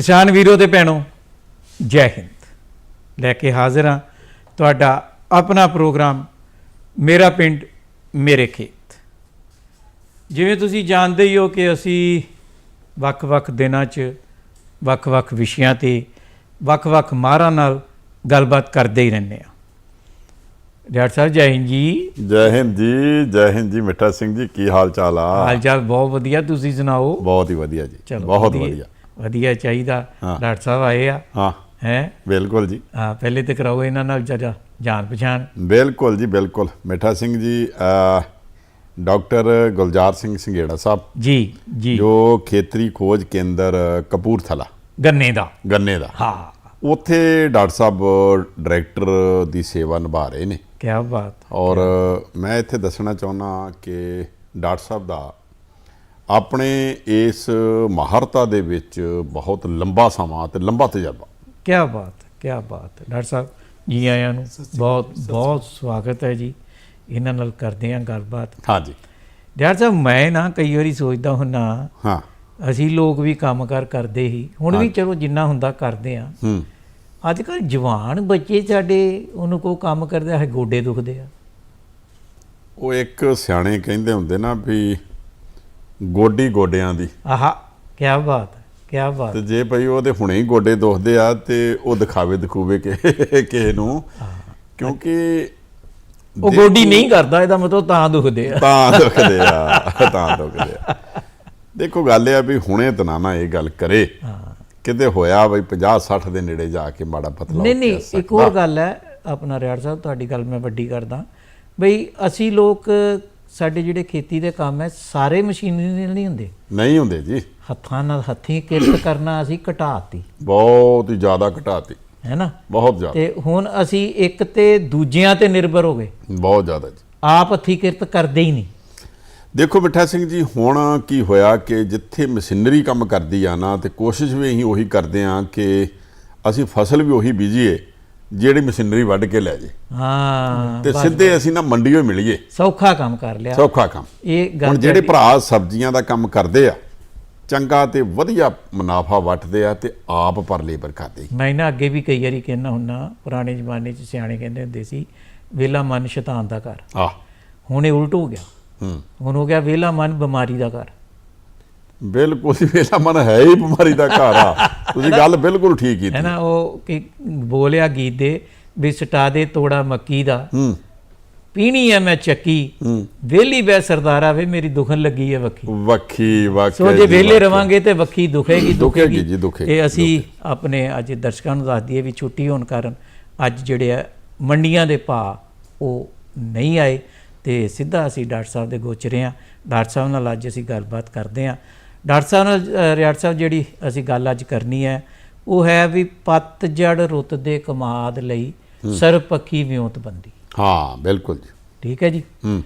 ਕਿਸਾਨ ਵੀਰੋ ਤੇ ਭੈਣੋ ਜੈ ਹਿੰਦ। ਲੈ ਕੇ ਹਾਜ਼ਰ ਹਾਂ ਤੁਹਾਡਾ ਆਪਣਾ ਪ੍ਰੋਗਰਾਮ ਮੇਰਾ ਪਿੰਡ ਮੇਰੇ ਖੇਤ। ਜਿਵੇਂ ਤੁਸੀਂ ਜਾਣਦੇ ਹੀ ਹੋ ਕਿ ਅਸੀਂ ਵੱਖ-ਵੱਖ ਦਿਨਾਂ 'ਚ ਵੱਖ-ਵੱਖ ਵਿਸ਼ਿਆਂ ਤੇ ਵੱਖ-ਵੱਖ ਮਾਹਰਾਂ ਨਾਲ ਗੱਲਬਾਤ ਕਰਦੇ ਹੀ ਰਹਿੰਦੇ ਹਾਂ। ਡਾਕਟਰ ਸਾਹਿਬ ਜੈ ਹਿੰਦ ਜੀ। ਜੈ ਹਿੰਦ ਜੀ ਜੈ ਹਿੰਦ ਜੀ ਮਿੱਠਾ ਸਿੰਘ ਜੀ ਕੀ ਹਾਲ ਚਾਲ ਆ? ਹਾਲ ਚਾਲ ਬਹੁਤ ਵਧੀਆ ਤੁਸੀਂ ਸੁਣਾਓ? ਬਹੁਤ ਹੀ ਵਧੀਆ ਜੀ ਚਲੋ ਬਹੁਤ ਵਧੀਆ। ਵਧੀਆ ਚਾਹੀਦਾ। ਡਾਕਟਰ ਸਾਹਿਬ ਆਏ ਆ। ਹਾਂ। ਹੈ? ਬਿਲਕੁਲ ਜੀ। ਹਾਂ ਪਹਿਲੇ ਤੇ ਕਰਾਓ ਇਹਨਾਂ ਨਾਲ ਜਰਾ ਜਾਣ ਪਛਾਣ। ਬਿਲਕੁਲ ਜੀ ਬਿਲਕੁਲ। ਮਿੱਠਾ ਸਿੰਘ ਜੀ ਡਾਕਟਰ ਗੁਲਜ਼ਾਰ ਸਿੰਘ ਸੰਘੇੜਾ ਸਾਹਿਬ। ਜੀ ਜੀ। ਜੋ ਖੇਤਰੀ ਖੋਜ ਕੇਂਦਰ ਕਪੂਰਥਲਾ। ਗੰਨੇ ਦਾ। ਗੰਨੇ ਦਾ। ਹਾਂ। ਉੱਥੇ ਡਾਕਟਰ ਸਾਹਿਬ ਡਾਇਰੈਕਟਰ ਦੀ ਸੇਵਾ ਨਿਭਾ ਰਹੇ ਨੇ। ਕੀ ਬਾਤ। ਔਰ ਮੈਂ ਇੱਥੇ ਦੱਸਣਾ ਚਾਹੁੰਦਾ ਕਿ ਡਾਕਟਰ ਸਾਹਿਬ ਦਾ ਆਪਣੇ ਇਸ ਮਹਾਰਤਾ ਦੇ ਵਿੱਚ ਬਹੁਤ ਲੰਬਾ ਸਮਾਂ ਤੇ ਲੰਬਾ ਤਜਰਬਾ। ਕੀ ਬਾਤ ਕੀ ਬਾਤ। ਡਾਕਟਰ ਸਾਹਿਬ ਜੀ ਆਇਆਂ ਨੂੰ ਬਹੁਤ ਬਹੁਤ ਸਵਾਗਤ ਹੈ ਜੀ। ਇਹਨਾਂ ਨਾਲ ਕਰਦੇ ਹਾਂ ਗੱਲਬਾਤ। ਹਾਂਜੀ। ਡਾਕਟਰ ਸਾਹਿਬ ਮੈਂ ਨਾ ਕਈ ਵਾਰੀ ਸੋਚਦਾ ਹੁੰਨਾ ਹਾਂ। ਅਸੀਂ ਲੋਕ ਵੀ ਕੰਮਕਾਰ ਕਰਦੇ ਹੀ ਹੁਣ ਵੀ ਚਲੋ ਜਿੰਨਾ ਹੁੰਦਾ ਕਰਦੇ ਆ ਹੂੰ। ਅੱਜ ਕੱਲ ਜਵਾਨ ਬੱਚੇ ਸਾਡੇ ਉਹਨੂੰ ਕੋ ਕੰਮ ਕਰਦੇ ਆ ਗੋਡੇ ਦੁਖਦੇ ਆ। ਉਹ ਇੱਕ ਸਿਆਣੇ ਕਹਿੰਦੇ ਹੁੰਦੇ ਨਾ ਵੀ ਗੋਡੀ ਗੋਡਿਆਂ ਦੀ। ਆਹਾ ਕੀ ਬਾਤ ਹੈ ਕੀ ਬਾਤ ਤੇ ਜੇ ਭਈ ਉਹਦੇ ਹੁਣੇ ਹੀ ਗੋਡੇ ਦੁਖਦੇ ਆ ਤੇ ਉਹ ਦਿਖਾਵੇ ਦਿਖੂਵੇ ਕਿ ਕਿਸੇ ਨੂੰ। ਕਿਉਂਕਿ ਉਹ ਗੋਡੀ ਨਹੀਂ ਕਰਦਾ ਇਹਦਾ ਮਤਲਬ ਤਾਂ ਦੁਖਦੇ ਆ। ਤਾਂ ਦੁਖਦੇ ਆ ਤਾਂ ਦੁਖਦੇ ਆ। ਦੇਖੋ ਗੱਲ ਇਹ ਆ ਵੀ ਹੁਣੇ ਤਾਂ ਨਾ ਨਾ ਇਹ ਗੱਲ ਕਰੇ। ਕਿਤੇ ਹੋਇਆ ਬਈ 50 60 ਦੇ ਨੇੜੇ ਜਾ ਕੇ ਮਾੜਾ ਪਤਲਾ ਨਹੀਂ ਨਹੀਂ ਇੱਕ ਹੋਰ ਗੱਲ ਹੈ ਆਪਣਾ ਰਿਆੜ ਸਾਹਿਬ ਤੁਹਾਡੀ ਗੱਲ ਮੈਂ ਵੱਡੀ ਕਰਦਾ। ਬਈ ਅਸੀਂ ਲੋਕ ਸਾਡੇ ਜਿਹੜੇ ਖੇਤੀ ਦੇ ਕੰਮ ਹੈ ਸਾਰੇ ਮਸ਼ੀਨਰੀ ਨਾਲ ਨਹੀਂ ਹੁੰਦੇ। ਨਹੀਂ ਹੁੰਦੇ ਜੀ। ਹੱਥਾਂ ਨਾਲ ਹੱਥੀਂ ਕਿਰਤ ਕਰਨਾ ਅਸੀਂ ਘਟਾਤੀ। ਬਹੁਤ ਹੀ ਜ਼ਿਆਦਾ ਘਟਾਤੀ। ਹੈ ਨਾ? ਬਹੁਤ ਜ਼ਿਆਦਾ। ਤੇ ਹੁਣ ਅਸੀਂ ਇੱਕ ਤੇ ਦੂਜਿਆਂ ਤੇ ਨਿਰਭਰ ਹੋ ਗਏ। ਬਹੁਤ ਜ਼ਿਆਦਾ ਜੀ। ਆਪ ਹੱਥੀਂ ਕਿਰਤ ਕਰਦੇ ਹੀ ਨਹੀਂ। ਦੇਖੋ ਮਿੱਠਾ ਸਿੰਘ ਜੀ ਹੁਣ ਕੀ ਹੋਇਆ ਕਿ ਜਿੱਥੇ ਮਸ਼ੀਨਰੀ ਕੰਮ ਕਰਦੀ ਆ ਨਾ ਤੇ ਕੋਸ਼ਿਸ਼ ਵੀ ਅਸੀਂ ਉਹੀ ਕਰਦੇ ਆ ਕਿ ਅਸੀਂ ਫਸਲ ਵੀ ਉਹੀ ਬੀਜੀਏ ਜਿਹੜੀ ਮਸ਼ੀਨਰੀ ਵੱਢ ਕੇ ਲੈ ਜੇ। ਹਾਂ ਤੇ ਸਿੱਧੇ ਅਸੀਂ ਨਾ ਮੰਡੀੋਂ ਮਿਲੀਏ। ਸੌਖਾ ਕੰਮ ਕਰ ਲਿਆ। ਸੌਖਾ ਕੰਮ। ਇਹ ਹੁਣ ਜਿਹੜੇ ਭਰਾ ਸਬਜ਼ੀਆਂ ਦਾ ਕੰਮ ਕਰਦੇ ਆ ਚੰਗਾ ਤੇ ਵਧੀਆ ਮੁਨਾਫਾ ਵੱਟਦੇ ਆ ਤੇ ਆਪ ਪਰ ਲੇਬਰ ਕਰਦੇ। ਮੈਂ ਨਾ ਅੱਗੇ ਵੀ ਕਈ ਵਾਰੀ ਕਹਿੰਦਾ ਹੁੰਨਾ ਪੁਰਾਣੇ ਜ਼ਮਾਨੇ 'ਚ ਸਿਆਣੇ ਕਹਿੰਦੇ ਹੁੰਦੇ ਸੀ ਵੇਲਾ ਮਨ ਸ਼ੈਤਾਨ ਦਾ ਘਰ। ਆ ਹੁਣ ਇਹ ਉਲਟ ਹੋ ਗਿਆ। ਹੂੰ। ਹੁਣ ਹੋ ਗਿਆ ਵੇਲਾ ਮਨ ਬਿਮਾਰੀ ਦਾ ਘਰ। ਬਿਲਕੁਲ ਹੀ ਵੇਲਾ ਮਨ ਹੈ ਹੀ ਬਿਮਾਰੀ ਦਾ ਘਰ ਆ। ਤੁਸੀਂ ਗੱਲ ਬਿਲਕੁਲ ਠੀਕ ਕੀਤੀ। ਹੈ ਨਾ ਉਹ ਕਿ ਬੋਲਿਆ ਗੀਤ ਦੇ ਵੀ ਸਟਾ ਦੇ ਤੋੜਾ ਮੱਕੀ ਦਾ। ਹੂੰ। ਪੀਣੀ ਐ ਮੈਂ ਚੱਕੀ। ਹੂੰ। ਵੇਲੀ ਬੈ ਸਰਦਾਰਾ ਵੇ ਮੇਰੀ ਦੁਖਨ ਲੱਗੀ ਐ ਵੱਖੀ। ਵੱਖੀ ਵਾਕਿਆ ਸੋ ਜੇ ਜੀ, ਵੇਲੇ। ਰਵਾਂਗੇ ਤੇ ਵੱਖੀ ਦੁਖੇਗੀ ਦੁਖੇਗੀ ਜੀ, ਦੁਖੇਗੀ, ਇਹ ਅਸੀਂ ਆਪਣੇ ਅੱਜ ਦਰਸ਼ਕਾਂ ਨੂੰ ਦੱਸ ਦਈਏ ਵੀ ਛੁੱਟੀ ਹੋਣ ਕਾਰਨ ਅੱਜ ਜਿਹੜੇ ਆ ਮੰਡੀਆਂ ਦੇ ਭਾਅ ਉਹ ਨਹੀਂ ਆਏ। ਤੇ ਸਿੱਧਾ ਅਸੀਂ ਡਾਕਟਰ ਸਾਹਿਬ ਦੇ ਗੋਚਰੇ ਆ। ਡਾਕਟਰ ਸਾਹਿਬ ਨਾਲ ਅੱਜ ਅਸੀਂ ਗੱਲਬਾਤ ਕਰਦੇ ਆ। ਡਾਕਟਰ ਸਾਹਿਬ ਨਾਲ ਰਿਆੜ ਸਾਹਿਬ ਜਿਹੜੀ ਅਸੀਂ ਗੱਲ ਅੱਜ ਕਰਨੀ ਹੈ ਉਹ ਹੈ ਵੀ ਪਤਝੜ ਰੁੱਤ ਦੇ ਕਮਾਦ ਲਈ ਸਰਪੱਖੀ ਵਿਉਂਤਬੰਦੀ ਹਾਂ ਬਿਲਕੁਲ ਜੀ। ਠੀਕ ਹੈ ਜੀ? ਹੂੰ।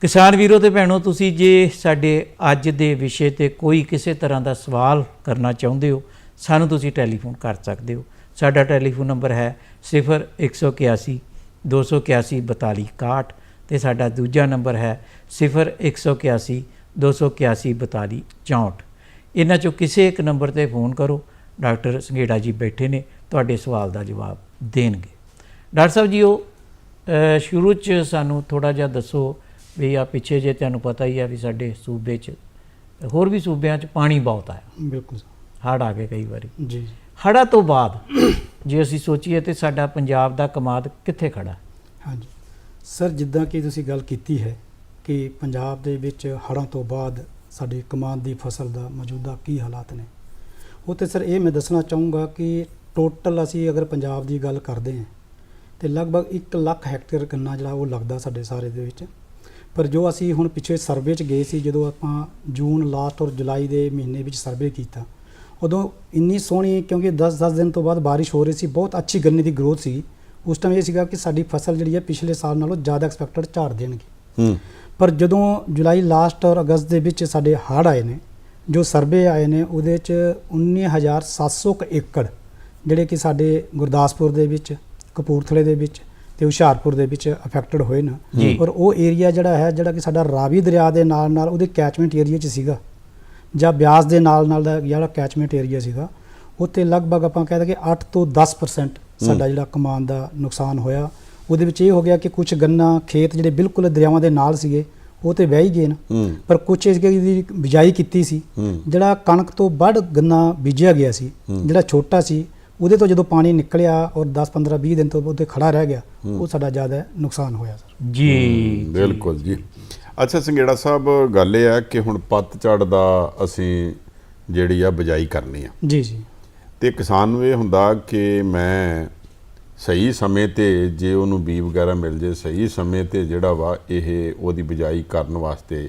ਕਿਸਾਨ ਵੀਰੋ ਤੇ ਭੈਣੋ ਤੁਸੀਂ ਜੇ ਸਾਡੇ ਅੱਜ ਦੇ ਵਿਸ਼ੇ ਤੇ ਕੋਈ ਕਿਸੇ ਤਰ੍ਹਾਂ ਦਾ ਸਵਾਲ ਕਰਨਾ ਚਾਹੁੰਦੇ ਹੋ ਸਾਨੂੰ ਤੁਸੀਂ ਟੈਲੀਫੋਨ ਕਰ ਸਕਦੇ ਹੋ। ਸਾਡਾ ਟੈਲੀਫੋਨ ਨੰਬਰ ਹੈ 0181 281 42 61 ਤੇ ਸਾਡਾ ਦੂਜਾ ਨੰਬਰ ਹੈ 0181 281 42 64 ਇਹਨਾਂ ਚੋਂ ਕਿਸੇ ਇੱਕ ਨੰਬਰ ਤੇ ਫੋਨ ਕਰੋ। ਡਾਕਟਰ ਸੰਘੇੜਾ ਜੀ ਬੈਠੇ ਨੇ ਤੁਹਾਡੇ ਸਵਾਲ ਦਾ ਜਵਾਬ ਦੇਣਗੇ। ਡਾਕਟਰ ਸਾਹਿਬ ਜੀ ਉਹ ਸ਼ੁਰੂ ਚ ਸਾਨੂੰ ਥੋੜਾ ਜਿਹਾ ਦੱਸੋ ਵੀ ਆ ਪਿੱਛੇ ਜੇ ਤੁਹਾਨੂੰ ਪਤਾ ਹੀ ਆ ਵੀ ਸਾਡੇ ਸੂਬੇ ਚ ਹੋਰ ਵੀ ਸੂਬਿਆਂ ਚ ਪਾਣੀ ਬਹੁਤ ਆਇਆ। ਬਿਲਕੁਲ ਹੜ੍ਹ ਆ ਗਏ ਕਈ ਵਾਰੀ। ਜੀ ਹੜ੍ਹਾਂ ਤੋਂ ਬਾਅਦ ਜੇ ਅਸੀਂ ਸੋਚੀਏ ਤੇ ਸਾਡਾ ਪੰਜਾਬ ਦਾ ਕਮਾਦ ਕਿੱਥੇ ਖੜਾ ਹਾਂਜੀ। ਸਰ ਜਿੱਦਾਂ ਕਿ ਤੁਸੀਂ ਗੱਲ ਕੀਤੀ ਹੈ ਕਿ ਪੰਜਾਬ ਦੇ ਵਿੱਚ ਹੜ੍ਹਾਂ ਤੋਂ ਬਾਅਦ ਸਾਡੀ ਕਮਾਨ ਦੀ ਫਸਲ ਦਾ ਮੌਜੂਦਾ ਕੀ ਹਾਲਾਤ ਨੇ? ਉਹ ਤੇ ਸਰ ਇਹ ਮੈਂ ਦੱਸਣਾ ਚਾਹੂੰਗਾ ਕਿ ਟੋਟਲ ਅਸੀਂ ਅਗਰ ਪੰਜਾਬ ਦੀ ਗੱਲ ਕਰਦੇ ਹਾਂ ਤੇ ਲਗਭਗ 1 ਲੱਖ ਹੈਕਟੇਅਰ ਗੰਨਾ ਜਿਹੜਾ ਉਹ ਲੱਗਦਾ ਸਾਡੇ ਸਾਰੇ ਦੇ ਵਿੱਚ। ਪਰ ਜੋ ਅਸੀਂ ਹੁਣ ਪਿੱਛੇ ਸਰਵੇ 'ਚ ਗਏ ਸੀ, ਜਦੋਂ ਆਪਾਂ ਜੂਨ, ਲਾਸਟ ਔਰ ਜੁਲਾਈ ਦੇ ਮਹੀਨੇ ਵਿੱਚ ਸਰਵੇ ਕੀਤਾ, ਉਦੋਂ ਇੰਨੀ ਸੋਹਣੀ ਕਿਉਂਕਿ 10-10 ਦਿਨ ਤੋਂ ਬਾਅਦ ਬਾਰਿਸ਼ ਹੋ ਰਹੀ ਸੀ, ਬਹੁਤ ਅੱਛੀ ਗੰਨੇ ਦੀ ਗਰੋਥ ਸੀ। ਉਸ ਟਾਈਮ ਇਹ ਸੀਗਾ ਕਿ ਸਾਡੀ ਫਸਲ ਜਿਹੜੀ ਹੈ ਪਿਛਲੇ ਸਾਲ ਨਾਲੋਂ ਜ਼ਿਆਦਾ ਐਕਸਪੈਕਟਡ ਝਾੜ ਦੇਣਗੇ। ਪਰ ਜਦੋਂ ਜੁਲਾਈ ਲਾਸਟ ਔਰ ਅਗਸਤ ਦੇ ਵਿੱਚ ਸਾਡੇ ਹੜ੍ਹ ਆਏ ਨੇ ਜੋ ਸਰਵੇ ਆਏ ਨੇ ਉਹਦੇ ਚ 19700 ਕੁ ਏਕੜ ਜਿਹੜੇ ਕਿ ਸਾਡੇ ਗੁਰਦਾਸਪੁਰ ਦੇ ਵਿੱਚ ਕਪੂਰਥਲੇ ਦੇ ਵਿੱਚ ਤੇ ਹੁਸ਼ਿਆਰਪੁਰ ਦੇ ਵਿੱਚ ਅਫੈਕਟਡ ਹੋਏ ਨਾ। ਔਰ ਉਹ ਏਰੀਆ ਜਿਹੜਾ ਹੈ ਜਿਹੜਾ ਕਿ ਸਾਡਾ ਰਾਵੀ ਦਰਿਆ ਦੇ ਨਾਲ ਨਾਲ ਉਹਦੇ ਕੈਚਮੈਂਟ ਏਰੀਆ 'ਚ ਸੀਗਾ ਜਾਂ ਬਿਆਸ ਦੇ ਨਾਲ ਨਾਲ ਦਾ ਜਿਹੜਾ ਕੈਚਮੈਂਟ ਏਰੀਆ ਸੀਗਾ ਉੱਥੇ ਲਗਭਗ ਆਪਾਂ ਕਹਿ ਦਈਏ 8 ਤੋਂ 10% ਸਾਡਾ ਜਿਹੜਾ ਕਮਾਨ ਦਾ ਨੁਕਸਾਨ ਹੋਇਆ ਉਹਦੇ ਵਿੱਚ ਇਹ ਹੋ ਗਿਆ ਕਿ ਕੁਝ ਗੰਨਾ ਖੇਤ ਜਿਹੜੇ ਬਿਲਕੁਲ ਦਰਿਆਵਾਂ ਦੇ ਨਾਲ ਸੀਗੇ ਉਹ ਤੇ ਵਹਿ ਹੀ ਗਏ ਨਾ। ਪਰ ਕੁਝ ਇਸ ਦੀ ਬਿਜਾਈ ਕੀਤੀ ਸੀ। ਜਿਹੜਾ ਕਣਕ ਤੋਂ ਵੱਧ ਗੰਨਾ ਬੀਜਿਆ ਗਿਆ ਸੀ ਜਿਹੜਾ ਛੋਟਾ ਸੀ ਉਹਦੇ ਤੋਂ ਜਦੋਂ ਪਾਣੀ ਨਿਕਲਿਆ ਔਰ 10 15 20 ਦਿਨ ਤੋਂ ਉਹਦੇ ਖੜਾ ਰਹਿ ਗਿਆ ਉਹ ਸਾਡਾ ਜ਼ਿਆਦਾ ਨੁਕਸਾਨ ਹੋਇਆ ਸਰ। ਜੀ ਬਿਲਕੁਲ ਜੀ। ਅੱਛਾ ਸੰਗੇੜਾ ਸਾਹਿਬ ਗੱਲ ਇਹ ਹੈ ਕਿ ਹੁਣ ਪੱਤਝੜ ਦਾ ਅਸੀਂ ਜਿਹੜੀ ਆ ਬਜਾਈ ਕਰਨੀ ਆ। ਜੀ ਜੀ। ਤੇ ਕਿਸਾਨ ਨੂੰ ਇਹ ਹੁੰਦਾ ਕਿ ਮੈਂ ਸਹੀ ਸਮੇਂ ਤੇ ਜੇ ਉਹਨੂੰ ਬੀ ਵਗੈਰਾ ਮਿਲ ਜੇ ਸਹੀ ਸਮੇਂ ਤੇ ਜਿਹੜਾ ਵਾ ਇਹ ਉਹਦੀ ਬਿਜਾਈ ਕਰਨ ਵਾਸਤੇ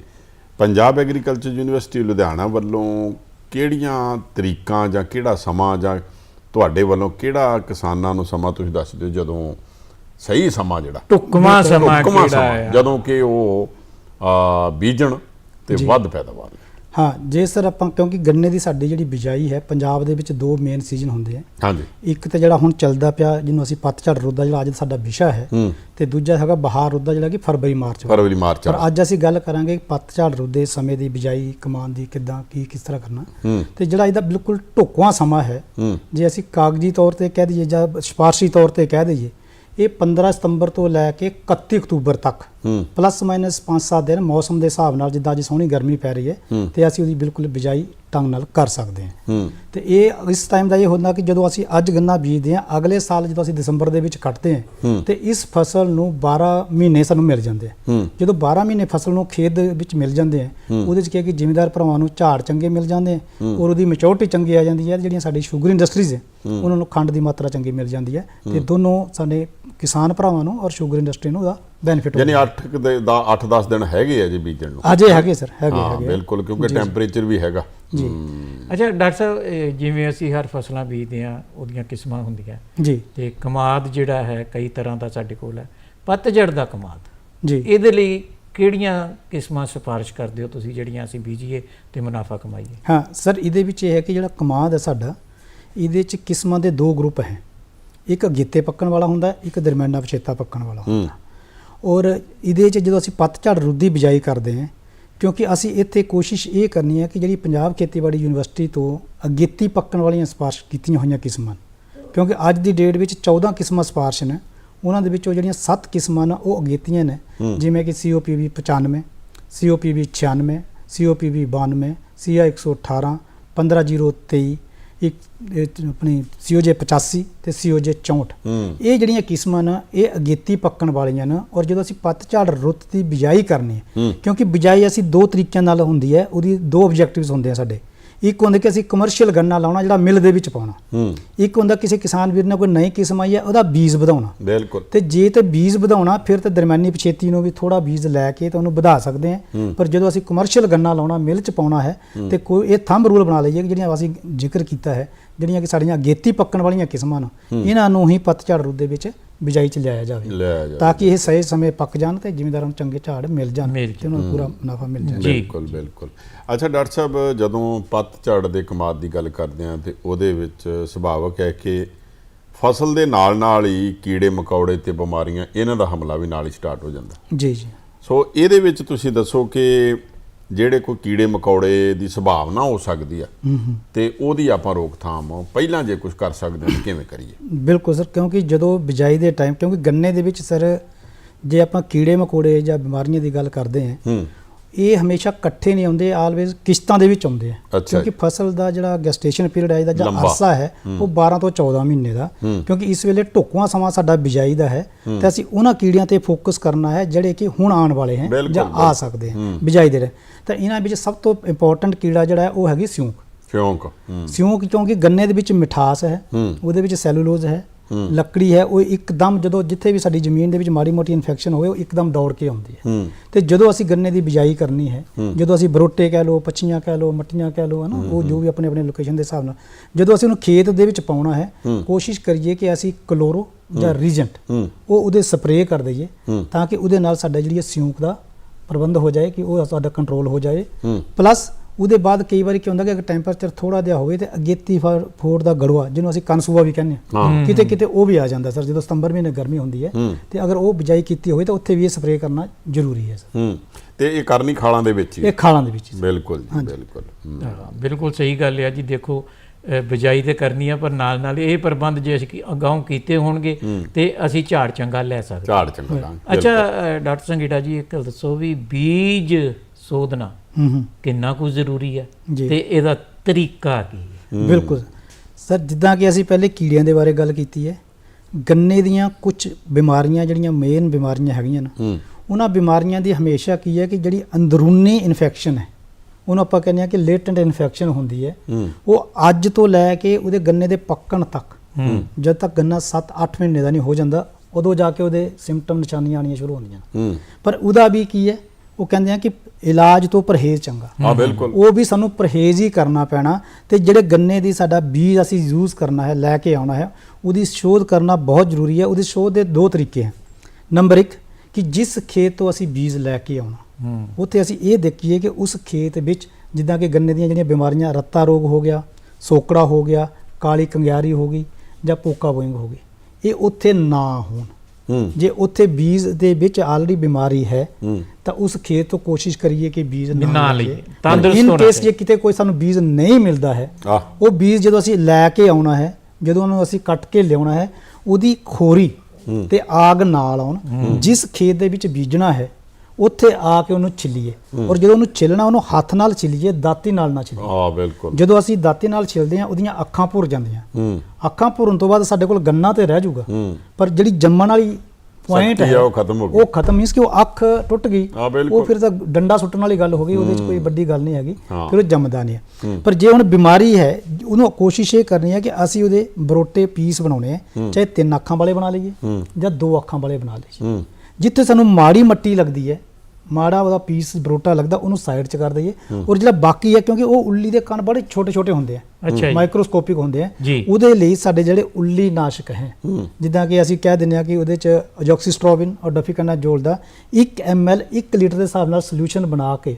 ਪੰਜਾਬ ਐਗਰੀਕਲਚਰ ਯੂਨੀਵਰਸਿਟੀ ਲੁਧਿਆਣਾ ਵੱਲੋਂ ਕਿਹੜੀਆਂ ਤਰੀਕਾਂ ਜਾਂ ਕਿਹੜਾ ਸਮਾਂ ਜਾਂ ਤੁਹਾਡੇ ਵੱਲੋਂ ਕਿਹੜਾ ਕਿਸਾਨਾਂ ਨੂੰ ਸਮਾਂ ਤੁਸੀਂ ਦੱਸ ਦਿਓ ਜਦੋਂ ਸਹੀ ਸਮਾਂ ਜਿਹੜਾ ਟੁਕਮਾ ਸਮਾਂ ਕਿਹੜਾ ਜਦੋਂ ਕਿ ਉਹ ਬੀਜਣ ਤੇ। ਵੱਧ ਪੈਦਾਵਾਰ। ਹਾਂ ਜੇ ਸਰ ਆਪਾਂ ਕਿਉਂਕਿ ਗੰਨੇ ਦੀ ਸਾਡੀ ਜਿਹੜੀ ਬਿਜਾਈ ਹੈ ਪੰਜਾਬ ਦੇ ਵਿੱਚ ਦੋ ਮੇਨ ਸੀਜ਼ਨ ਹੁੰਦੇ ਆ। ਹਾਂਜੀ। ਇੱਕ ਤੇ ਜਿਹੜਾ ਹੁਣ ਚੱਲਦਾ ਪਿਆ ਜਿਹਨੂੰ ਅਸੀਂ ਪਤਝੜ ਰੁੱਤ ਦਾ ਜਿਹੜਾ ਅੱਜ ਸਾਡਾ ਵਿਸ਼ਾ ਹੈ ਤੇ ਦੂਜਾ ਹੈਗਾ ਬਹਾਰ ਰੁੱਤ ਦਾ ਜਿਹੜਾ ਕਿ ਫਰਵਰੀ ਮਾਰਚ। ਫਰਵਰੀ ਮਾਰਚ ਪਰ ਅੱਜ ਅਸੀਂ ਗੱਲ ਕਰਾਂਗੇ ਪਤਝੜ ਰੁੱਤ ਦੇ ਸਮੇਂ ਦੀ ਬਿਜਾਈ ਕਮਾਨ ਦੀ ਕਿੱਦਾਂ ਕੀ ਕਿਸ ਤਰ੍ਹਾਂ ਕਰਨਾ। ਤੇ ਜਿਹੜਾ ਇਹਦਾ ਬਿਲਕੁਲ ਢੁਕਵਾਂ ਸਮਾਂ ਹੈ ਹੂੰ। ਜੇ ਅਸੀਂ ਕਾਗਜ਼ੀ ਤੌਰ ਤੇ ਕਹਿ ਦਈਏ ਜਾਂ ਸਿਫਾਰਸ਼ੀ ਤੌਰ ਤੇ ਕਹਿ ਦਈਏ ਇਹ 15 ਸਤੰਬਰ ਤੋਂ ਲੈ ਕੇ 31 ਅਕਤੂਬਰ ਤੱਕ ਪਲੱਸ ਮਾਈਨਸ 5-7 ਦਿਨ ਮੌਸਮ ਦੇ ਹਿਸਾਬ ਨਾਲ ਜਿੱਦਾਂ ਅੱਜ ਸੋਹਣੀ ਗਰਮੀ ਪੈ ਰਹੀ ਹੂੰ। ਤੇ ਅਸੀਂ ਉਹਦੀ ਬਿਲਕੁਲ ਬਿਜਾਈ ਢੰਗ ਨਾਲ ਕਰ ਸਕਦੇ ਹਾਂ। ਤੇ ਇਹ ਇਸ ਟਾਈਮ ਦਾ ਇਹ ਹੁੰਦਾ ਕਿ ਜਦੋਂ ਅਸੀਂ ਅੱਜ ਗੰਨਾ ਬੀਜਦੇ ਹਾਂ ਅਗਲੇ ਸਾਲ ਜਦੋਂ ਅਸੀਂ ਦਸੰਬਰ ਦੇ ਵਿੱਚ ਕੱਟਦੇ ਹਾਂ। ਤੇ ਇਸ ਫਸਲ ਨੂੰ 12 ਮਹੀਨੇ ਸਾਨੂੰ ਮਿਲ ਜਾਂਦੇ ਆ। ਜਦੋਂ 12 ਮਹੀਨੇ ਫਸਲ ਨੂੰ ਖੇਤ ਦੇ ਵਿੱਚ ਮਿਲ ਜਾਂਦੇ ਆ ਉਹਦੇ ਚ ਕੀ ਹੈ ਕਿ ਜ਼ਿਮੀਂਦਾਰ ਭਰਾਵਾਂ ਨੂੰ ਝਾੜ ਚੰਗੇ ਮਿਲ ਜਾਂਦੇ ਆ ਔਰ ਉਹਦੀ ਮੈਚੋਰਟੀ ਚੰਗੀ ਆ ਜਾਂਦੀ ਹੈ ਜਿਹੜੀਆਂ ਸਾਡੀ ਸ਼ੂਗਰ ਇੰਡਸਟਰੀਜ਼ ਹੈ ਉਹਨਾਂ ਨੂੰ ਖੰਡ ਦੀ ਮਾਤਰਾ ਚੰਗੀ ਮਿਲ ਜਾਂਦੀ ਹੈ ਤੇ ਦੋਨੋਂ ਸਾਡੇ ਕਿਸਾਨ ਭਰਾਵਾਂ ਨੂੰ ਔਰ ਸ਼ੂਗਰ ਇੰਡਸਟਰੀ ਨੂੰ ਉਹਦਾ ਬੈਨੀਫਿਟ ਯਾਨੀ 8 ਦੇ ਦਾ 8-10 ਦਿਨ ਹੈਗੇ ਆ ਜੀ ਬੀਜਣ ਨੂੰ। ਅਜੇ ਹੈਗੇ ਸਰ ਹੈਗੇ ਹਾਂ ਹੈਗੇ ਬਿਲਕੁਲ ਕਿਉਂਕਿ ਟੈਂਪਰੇਚਰ ਵੀ ਹੈਗਾ। ਜੀ। ਅੱਛਾ ਡਾਕਟਰ ਸਾਹਿਬ ਜਿਵੇਂ ਅਸੀਂ ਹਰ ਫਸਲਾਂ ਬੀਜਦੇ ਆ ਉਹਦੀਆਂ ਕਿਸਮਾਂ ਹੁੰਦੀਆਂ। ਜੀ। ਤੇ ਕਮਾਦ ਜਿਹੜਾ ਹੈ ਕਈ ਤਰ੍ਹਾਂ ਦਾ ਸਾਡੇ ਕੋਲ ਹੈ। ਪਤਝੜ ਦਾ ਕਮਾਦ। ਜੀ। ਇਹਦੇ ਲਈ ਕਿਹੜੀਆਂ ਕਿਸਮਾਂ ਸਿਫਾਰਿਸ਼ ਕਰਦੇ ਹੋ ਤੁਸੀਂ ਜਿਹੜੀਆਂ ਅਸੀਂ ਬੀਜੀਏ ਤੇ ਮੁਨਾਫਾ ਕਮਾਈਏ? ਹਾਂ ਸਰ ਇਹਦੇ ਵਿੱਚ ਇਹ ਹੈ ਕਿ ਜਿਹੜਾ ਕਮਾਦ ਹੈ ਸਾਡਾ ਇਹਦੇ ਚ ਕਿਸਮਾਂ ਦੇ ਦੋ ਗਰੁੱਪ ਹੈ। ਇੱਕ ਅਗੇਤੇ ਪੱਕਣ ਵਾਲਾ ਹੁੰਦਾ ਇੱਕ ਦਰਮਿਆਨਾ ਪਛੇਤਾ ਪੱਕਣ ਵਾਲਾ ਹੁੰਦਾ। ਹੂੰ। ਔਰ ਇਹਦੇ 'ਚ ਜਦੋਂ ਅਸੀਂ ਪਤਝੜ ਰੁੱਦੀ ਬਿਜਾਈ ਕਰਦੇ ਹਾਂ ਕਿਉਂਕਿ ਅਸੀਂ ਇੱਥੇ ਕੋਸ਼ਿਸ਼ ਇਹ ਕਰਨੀ ਹੈ ਕਿ ਜਿਹੜੀ ਪੰਜਾਬ ਖੇਤੀਬਾੜੀ ਯੂਨੀਵਰਸਿਟੀ ਤੋਂ ਅਗੇਤੀ ਪੱਕਣ ਵਾਲੀਆਂ ਸਿਫਾਰਿਸ਼ ਕੀਤੀਆਂ ਹੋਈਆਂ ਕਿਸਮਾਂ ਕਿਉਂਕਿ ਅੱਜ ਦੀ ਡੇਟ ਵਿੱਚ 14 ਕਿਸਮਾਂ ਸਿਫਾਰਿਸ਼ ਨੇ। ਉਹਨਾਂ ਦੇ ਵਿੱਚੋਂ ਜਿਹੜੀਆਂ 7 ਕਿਸਮਾਂ ਨੇ ਉਹ ਅਗੇਤੀਆਂ ਨੇ। ਜਿਵੇਂ ਕਿ COPV 95 COPV 96 COPV 92 CA 118 15023 ਇੱਕ ਆਪਣੀ COJ 85 ਤੇ COJ 64 ਹੂੰ। ਇਹ ਜਿਹੜੀਆਂ ਕਿਸਮਾਂ ਨੇ ਇਹ ਅਗੇਤੀ ਪੱਕਣ ਵਾਲੀਆਂ ਨੇ ਔਰ ਜਦੋਂ ਅਸੀਂ ਪਤਝੜ ਰੁੱਤ ਦੀ ਬਿਜਾਈ ਕਰਨੀ ਹੂੰ ਕਿਉਂਕਿ ਬਿਜਾਈ ਅਸੀਂ ਦੋ ਤਰੀਕਿਆਂ ਨਾਲ ਹੁੰਦੀ ਹੈ ਉਹਦੀ ਦੋ ਆਬਜੈਕਟਿਵਸ ਹੁੰਦੇ ਆ ਸਾਡੇ। ਇੱਕ ਹੁੰਦਾ ਕਿ ਅਸੀਂ ਕਮਰਸ਼ੀਅਲ ਗੰਨਾ ਲਾਉਣਾ ਜਿਹੜਾ ਮਿਲ ਦੇ ਵਿੱਚ ਪਾਉਣਾ। ਹੂੰ। ਇੱਕ ਹੁੰਦਾ ਕਿਸੇ ਕਿਸਾਨ ਵੀਰ ਨੇ ਕੋਈ ਨਈ ਕਿਸਮ ਆਈ ਹੈ ਉਹਦਾ ਬੀਜ ਵਧਾਉਣਾ। ਬਿਲਕੁਲ। ਤੇ ਜੇ ਤੇ ਬੀਜ ਵਧਾਉਣਾ ਫਿਰ ਤੇ ਦਰਮਿਆਨੀ ਪਛੇਤੀ ਨੂੰ ਵੀ ਥੋੜਾ ਬੀਜ ਲੈ ਕੇ ਤੇ ਉਹਨੂੰ ਵਧਾ ਸਕਦੇ ਹਾਂ। ਪਰ ਜਦੋਂ ਅਸੀਂ ਕਮਰਸ਼ੀਅਲ ਗੰਨਾ ਲਾਉਣਾ ਮਿਲ ਚ ਪਾਉਣਾ ਹੈ ਤੇ ਕੋਈ ਇਹ ਥੰਬ ਰੂਲ ਬਣਾ ਲਈਏ ਕਿ ਜਿਹੜੀਆਂ ਅਸੀਂ ਜ਼ਿਕਰ ਕੀਤਾ ਹੈ ਜਿਹੜੀਆਂ ਕਿ ਸਾਡੀਆਂ ਅਗੇਤੀ ਪੱਕਣ ਵਾਲੀਆਂ ਕਿਸਮਾਂ ਨੇ ਇਹਨਾਂ ਨੂੰ ਹੀ ਪਤਝੜ ਰੁੱਤ ਦੇ ਵਿੱਚ ਬਿਜਾਈ ਚ ਲਿਆਇਆ ਜਾਵੇ। ਜਾ ਤਾਂ ਕਿ ਇਹ ਸਹੀ ਸਮੇਂ ਪੱਕ ਜਾਣ ਤੇ ਜ਼ਿਮੀਂਦਾਰਾਂ ਨੂੰ ਚੰਗੇ ਝਾੜ ਮਿਲ ਜਾਣ ਮਿਲ ਤੇ ਉਹਨਾਂ ਨੂੰ ਪੂਰਾ ਮੁਨਾਫਾ ਮਿਲ ਜਾਵੇ। ਬਿਲਕੁਲ ਬਿਲਕੁਲ। ਅੱਛਾ ਡਾਕਟਰ ਸਾਹਿਬ ਜਦੋਂ ਪੱਤਝੜ ਦੇ ਕਮਾਦ ਦੀ ਗੱਲ ਕਰਦੇ ਆ ਤੇ ਉਹਦੇ ਵਿੱਚ ਸੁਭਾਵਕ ਹੈ ਕਿ ਫਸਲ ਦੇ ਨਾਲ ਨਾਲ ਹੀ ਕੀੜੇ ਮਕੌੜੇ ਤੇ ਬਿਮਾਰੀਆਂ ਇਹਨਾਂ ਦਾ ਹਮਲਾ ਵੀ ਨਾਲ ਹੀ ਸਟਾਰਟ ਹੋ ਜਾਂਦਾ। ਜੀ ਜੀ। ਸੋ ਇਹਦੇ ਵਿੱਚ ਤੁਸੀਂ ਦੱਸੋ ਕਿ ਜਿਹੜੇ ਕੋਈ ਕੀੜੇ ਮਕੌੜੇ ਦੀ ਸੰਭਾਵਨਾ ਹੋ ਸਕਦੀ ਆ ਤੇ ਉਹਦੀ ਆਪਾਂ ਰੋਕਥਾਮ ਪਹਿਲਾਂ ਜੇ ਕੁਝ ਕਰ ਸਕਦੇ ਹਾਂ ਕਿਵੇਂ ਕਰੀਏ? ਬਿਲਕੁਲ ਸਰ ਕਿਉਂਕਿ ਜਦੋਂ ਬਿਜਾਈ ਦੇ ਟਾਈਮ ਕਿਉਂਕਿ ਗੰਨੇ ਦੇ ਵਿੱਚ ਸਰ ਜੇ ਆਪਾਂ ਕੀੜੇ ਮਕੌੜੇ ਜਾਂ ਬਿਮਾਰੀਆਂ ਦੀ ਗੱਲ ਕਰਦੇ ਹੂੰ। ਇਹ ਹਮੇਸ਼ਾ ਇਕੱਠੇ ਨਹੀਂ ਆਉਂਦੇ ਆਲਵੇਜ਼ ਕਿਸ਼ਤਾਂ ਦੇ ਵਿੱਚ ਆਉਂਦੇ ਆ ਕਿਉਂਕਿ ਫਸਲ ਦਾ ਜਿਹੜਾ ਗੈਸਟੇਸ਼ਨ ਪੀਰੀਅਡ ਹੈ ਇਹਦਾ ਜਾਂ ਲੰਬਾ। ਅਰਸਾ ਹੈ ਉਹ 12 ਤੋਂ 14 ਮਹੀਨੇ ਦਾ। ਕਿਉਂਕਿ ਇਸ ਵੇਲੇ ਢੁਕਵਾਂ ਸਮਾਂ ਸਾਡਾ ਬਿਜਾਈ ਦਾ ਹੈ ਤੇ ਅਸੀਂ ਉਹਨਾਂ ਕੀੜਿਆਂ ਤੇ ਫੋਕਸ ਕਰਨਾ ਹੈ ਜਿਹੜੇ ਕਿ ਹੁਣ ਆਉਣ ਵਾਲੇ ਹੈ ਜਾਂ ਆ। ਸਕਦੇ ਹੈ। ਬਿਜਾਈ ਦੇ ਰਹੇ। ਤਾਂ ਇਹਨਾਂ ਵਿੱਚ ਸਭ ਤੋਂ ਇੰਪੋਰਟੈਂਟ ਕੀੜਾ ਜਿਹੜਾ ਹੈ ਉਹ ਹੈਗੀ ਸਿਉਂਕ ਹੂੰ ਸਿਉਂਕ ਕਿਉਂਕਿ ਗੰਨੇ ਦੇ ਵਿੱਚ ਮਿਠਾਸ ਹੈ। ਉਹਦੇ ਵਿੱਚ ਸੈਲੂਲੋਜ਼ ਹੂੰ। ਲੱਕੜੀ ਹੈ ਉਹ ਇੱਕਦਮ ਜਦੋਂ ਜਿੱਥੇ ਵੀ ਸਾਡੀ ਜ਼ਮੀਨ ਦੇ ਵਿੱਚ ਮਾੜੀ ਮੋਟੀ ਇਨਫੈਕਸ਼ਨ ਹੋਵੇ ਉਹ ਇੱਕਦਮ ਦੌੜ ਕੇ ਆਉਂਦੀ ਹੈ। ਤੇ ਜਦੋਂ ਅਸੀਂ ਗੰਨੇ ਦੀ ਬਿਜਾਈ ਕਰਨੀ ਹੈ। ਜਦੋਂ ਅਸੀਂ ਬਰੋਟੇ ਕਹਿ ਲਓ ਪੱਚੀਆਂ ਕਹਿ ਲਓ ਮੱਟੀਆਂ ਕਹਿ ਲਓ ਹਨਾ ਉਹ ਜੋ ਵੀ ਆਪਣੇ ਆਪਣੇ ਲੋਕੇਸ਼ਨ ਦੇ ਹਿਸਾਬ ਨਾਲ ਜਦੋਂ ਅਸੀਂ ਉਹਨੂੰ ਖੇਤ ਦੇ ਵਿੱਚ ਪਾਉਣਾ ਹੈ। ਕੋਸ਼ਿਸ਼ ਕਰੀਏ ਕਿ ਅਸੀਂ ਕਲੋਰੋ ਜਾਂ ਰੀਜੈਂਟ ਉਹ ਉਹਦੇ ਸਪਰੇਅ ਕਰ ਦਈਏ। ਤਾਂ ਕਿ ਉਹਦੇ ਨਾਲ ਸਾਡਾ ਜਿਹੜੀ ਸਿਉਂਕ ਦਾ ਪ੍ਰਬੰਧ ਹੋ ਜਾਏ ਕਿ ਉਹ ਸਾਡਾ ਕੰਟਰੋਲ ਹੋ ਜਾਏ। ਪਲੱਸ ਉਹਦੇ ਬਾਅਦ ਕਈ ਵਾਰੀ ਕੀ ਹੁੰਦਾ ਕਿ ਅਗਰ ਟੈਂਪਰੇਚਰ ਥੋੜਾ ਜਿਹਾ ਹੋਵੇ ਤੇ ਅਗੇਤੀ ਫਰ- ਫੋਰ ਦਾ ਗੜਵਾ ਜਿਹਨੂੰ ਅਸੀਂ ਕਨਸੂਆ ਵੀ ਕਹਿੰਦੇ ਹਾਂ। ਹਾਂ। ਕਿਤੇ ਕਿਤੇ ਉਹ ਵੀ ਆ ਜਾਂਦਾ ਸਰ ਜਦੋਂ ਸਤੰਬਰ ਮਹੀਨੇ ਗਰਮੀ ਹੁੰਦੀ ਹੈ ਤੇ ਅਗਰ ਉਹ ਬਿਜਾਈ ਕੀਤੀ ਹੋਵੇ ਤਾਂ ਉੱਥੇ ਵੀ ਇਹ ਸਪਰੇਅ ਕਰਨਾ ਜ਼ਰੂਰੀ ਹੈ ਸਰ। ਹੂੰ। ਤੇ ਇਹ ਕਰਨੀ ਖਾਲਾਂ ਦੇ ਵਿੱਚ ਹੀ? ਇਹ ਖਾਲਾਂ ਦੇ ਵਿੱਚ। ਬਿਲਕੁਲ ਜੀ। ਬਿਲਕੁਲ। ਬਿਲਕੁਲ ਸਹੀ ਗੱਲ ਹੈ ਜੀ। ਦੇਖੋ ਬਿਜਾਈ ਤੇ ਕਰਨੀ ਆ ਪਰ ਨਾਲ ਨਾਲ ਇਹ ਪ੍ਰਬੰਧ ਜੇ ਅਸੀਂ ਕੀ- ਅਗਾਊਂ ਕੀਤੇ ਹੋਣਗੇ ਤੇ ਅਸੀਂ ਝਾੜ ਚੰਗਾ ਲੈ ਸਕਦੇ ਝਾੜ ਚੰਗਾ ਅੱਛਾ ਡਾਕਟਰ ਸੰਗੀਤਾ ਜੀ ਇੱਕ ਦੱਸੋ ਵੀ ਬੀਜ ਹੂੰ ਕਿੰਨਾ ਕੁ ਜ਼ਰੂਰੀ ਹੈ ਜੀ। ਤੇ ਇਹਦਾ ਤਰੀਕਾ ਕੀ ਹੈ? ਬਿਲਕੁਲ। ਸਰ ਜਿੱਦਾਂ ਕਿ ਅਸੀਂ ਪਹਿਲੇ ਕੀੜਿਆਂ ਦੇ ਬਾਰੇ ਗੱਲ ਕੀਤੀ ਹੈ ਗੰਨੇ ਦੀਆਂ ਕੁਝ ਬਿਮਾਰੀਆਂ ਜਿਹੜੀਆਂ ਮੇਨ ਬਿਮਾਰੀਆਂ ਹੈਗੀਆਂ ਨਾ ਉਹਨਾਂ ਬਿਮਾਰੀਆਂ ਦੀ ਹਮੇਸ਼ਾ ਕੀ ਹੈ ਕਿ ਜਿਹੜੀ ਅੰਦਰੂਨੀ ਇਨਫੈਕਸ਼ਨ ਹੈ ਉਹਨੂੰ ਆਪਾਂ ਕਹਿੰਦੇ ਆ ਕਿ ਲੇਟੈਂਟ ਇਨਫੈਕਸ਼ਨ ਹੁੰਦੀ ਹੈ। ਉਹ ਅੱਜ ਤੋਂ ਲੈ ਕੇ ਉਹਦੇ ਗੰਨੇ ਦੇ ਪੱਕਣ ਤੱਕ ਜਦ ਤੱਕ ਗੰਨਾ 7-8 ਮਹੀਨੇ ਦਾ ਨਹੀਂ ਹੋ ਜਾਂਦਾ ਉਦੋਂ ਜਾ ਕੇ ਉਹਦੇ ਸਿੰਪਟਮ ਨਿਸ਼ਾਨੀਆਂ ਆਉਣੀਆਂ ਸ਼ੁਰੂ ਹੁੰਦੀਆਂ ਪਰ ਉਹਦਾ ਵੀ ਕੀ ਹੈ ਉਹ ਕਹਿੰਦੇ ਆ ਕਿ ਇਲਾਜ ਤੋਂ ਪਰਹੇਜ਼ ਚੰਗਾ। ਹਾਂ ਬਿਲਕੁਲ। ਉਹ ਵੀ ਸਾਨੂੰ ਪਰਹੇਜ਼ ਹੀ ਕਰਨਾ ਪੈਣਾ ਤੇ ਜਿਹੜੇ ਗੰਨੇ ਦੀ ਸਾਡਾ ਬੀਜ ਅਸੀਂ ਯੂਜ਼ ਕਰਨਾ ਹੈ ਲੈ ਕੇ ਆਉਣਾ ਹੈ ਉਹਦੀ ਸ਼ੋਧ ਕਰਨਾ ਬਹੁਤ ਜ਼ਰੂਰੀ ਹੈ। ਉਹਦੀ ਸ਼ੋਧ ਦੇ ਦੋ ਤਰੀਕੇ ਹਨ। ਨੰਬਰ 1 ਕਿ ਜਿਸ ਖੇਤ ਤੋਂ ਅਸੀਂ ਬੀਜ ਲੈ ਕੇ ਆਉਣਾ ਉੱਥੇ ਅਸੀਂ ਇਹ ਦੇਖੀਏ ਕਿ ਉਸ ਖੇਤ ਵਿੱਚ ਜਿੱਦਾਂ ਕਿ ਗੰਨੇ ਦੀਆਂ ਜਿਹੜੀਆਂ ਬਿਮਾਰੀਆਂ ਰੱਤਾ ਰੋਗ ਹੋ ਗਿਆ ਸੋਕੜਾ ਹੋ ਗਿਆ ਕਾਲੀ ਕੰਗਿਆਰੀ ਹੋ ਗਈ ਜਾਂ ਪੋਕਾ ਬੋਇੰਗ ਹੋ ਗਈ ਇਹ ਉੱਥੇ ਨਾ ਹੋਣ। ਜੇ ਉੱਥੇ ਬੀਜ ਦੇ ਵਿੱਚ ਆਲਰੇਡੀ ਬਿਮਾਰੀ ਹੈ ਤਾਂ ਉਸ ਖੇਤ ਤੋਂ ਕੋਸ਼ਿਸ਼ ਕਰੀਏ ਕਿ ਬੀਜ ਨਾ ਲਈਏ, ਤੰਦਰੁਸਤ ਇਨ ਹੋਣਾ ਕੇਸ ਚਾਹੀਦਾ। ਜੇ ਕਿਤੇ ਕੋਈ ਸਾਨੂੰ ਬੀਜ ਨਹੀਂ ਮਿਲਦਾ ਹੈ ਉਹ ਬੀਜ ਜਦੋਂ ਅਸੀਂ ਲੈ ਕੇ ਆਉਣਾ ਹੈ ਜਦੋਂ ਉਹਨੂੰ ਅਸੀਂ ਕੱਟ ਕੇ ਲਿਆਉਣਾ ਹੈ ਉਹਦੀ ਖੋਰੀ ਤੇ ਆਗ ਨਾਲ ਆਉਣ ਜਿਸ ਖੇਤ ਦੇ ਵਿੱਚ ਬੀਜਣਾ ਹੈ ਉੱਥੇ ਆ ਕੇ ਉਹਨੂੰ ਛਿੱਲੀਏ। ਔਰ ਜਦੋਂ ਉਹਨੂੰ ਛਿੱਲਣਾ ਉਹਨੂੰ ਹੱਥ ਨਾਲ ਛਿੱਲੀਏ ਦਾਤੀ ਨਾਲ ਨਾ ਛਿੱਲੀਏ। ਆ ਬਿਲਕੁਲ। ਜਦੋਂ ਅਸੀਂ ਦਾਤੀ ਨਾਲ ਛਿੱਲਦੇ ਹਾਂ ਉਹਦੀਆਂ ਅੱਖਾਂ ਭੁਰ ਜਾਂਦੀਆਂ। ਹੂੰ। ਅੱਖਾਂ ਭੁਰਨ ਤੋਂ ਬਾਅਦ ਸਾਡੇ ਕੋਲ ਗੰਨਾ ਤੇ ਰਹਿ ਜਾਊਗਾ। ਹੂੰ। ਪਰ ਜਿਹੜੀ ਜੰਮਣ ਵਾਲੀ ਪੁਆਇੰਟ ਹੈ ਉਹ ਖਤਮ ਹੋ ਗਈ। ਉਹ ਖਤਮ ਮੀਨਸ ਕਿ ਉਹ ਅੱਖ ਟੁੱਟ ਗਈ। ਹਾਂ। ਉਹ ਫਿਰ ਤਾਂ ਡੰਡਾ ਸੁੱਟਣ ਵਾਲੀ ਗੱਲ ਹੋ ਗਈ ਉਹਦੇ 'ਚ ਕੋਈ ਵੱਡੀ ਗੱਲ ਨਹੀਂ ਹੈਗੀ। ਹਾਂ। ਫਿਰ ਉਹ ਜੰਮਦਾ ਨਹੀਂ ਹੈ। ਪਰ ਜੇ ਹੁਣ ਬਿਮਾਰੀ ਹੈ ਉਹਨੂੰ ਕੋਸ਼ਿਸ਼ ਇਹ ਕਰਨੀ ਹੈ ਕਿ ਅਸੀਂ ਉਹਦੇ ਬਰੋਟੇ ਪੀਸ ਬਣਾਉਣੇ ਆ ਚਾਹੇ ਤਿੰਨ ਅੱਖਾਂ ਵਾਲੇ ਬਣਾ ਲਈਏ ਹੂੰ। ਜਾਂ ਦੋ ਅੱਖਾਂ ਵਾਲੇ ਬਣਾ ਲਈਏ। ਹੂੰ। ਜਿੱਥੇ ਸਾਨੂੰ ਮਾੜੀ ਮੱਟੀ ਲੱਗਦੀ ਹੈ ਮਾੜਾ ਉਹਦਾ ਪੀਸ ਬਰੋਟਾ ਲੱਗਦਾ ਉਹਨੂੰ ਸਾਈਡ 'ਚ ਕਰ ਦਈਏ। ਔਰ ਜਿਹੜਾ ਬਾਕੀ ਹੈ ਕਿਉਂਕਿ ਉਹ ਉੱਲੀ ਦੇ ਕਣ ਬੜੇ ਛੋਟੇ ਛੋਟੇ ਹੁੰਦੇ ਆ। ਮਾਈਕਰੋਸਕੋਪਿਕ ਹੁੰਦੇ ਆ। ਉਹਦੇ ਲਈ ਸਾਡੇ ਜਿਹੜੇ ਉੱਲੀ ਨਾਸ਼ਕ ਹੈ ਜਿੱਦਾਂ ਕਿ ਅਸੀਂ ਕਹਿ ਦਿੰਦੇ ਆ ਕਿ ਉਹਦੇ ਚ ਅਜੋਕਸੀਸਟ੍ਰੋਬਿਨ ਔਰ ਡਫੀਕਨਾਜੋਲ ਦਾ 1 ml 1 ਲੀਟਰ ਦੇ ਹਿਸਾਬ ਨਾਲ ਸੋਲੂਸ਼ਨ ਬਣਾ ਕੇ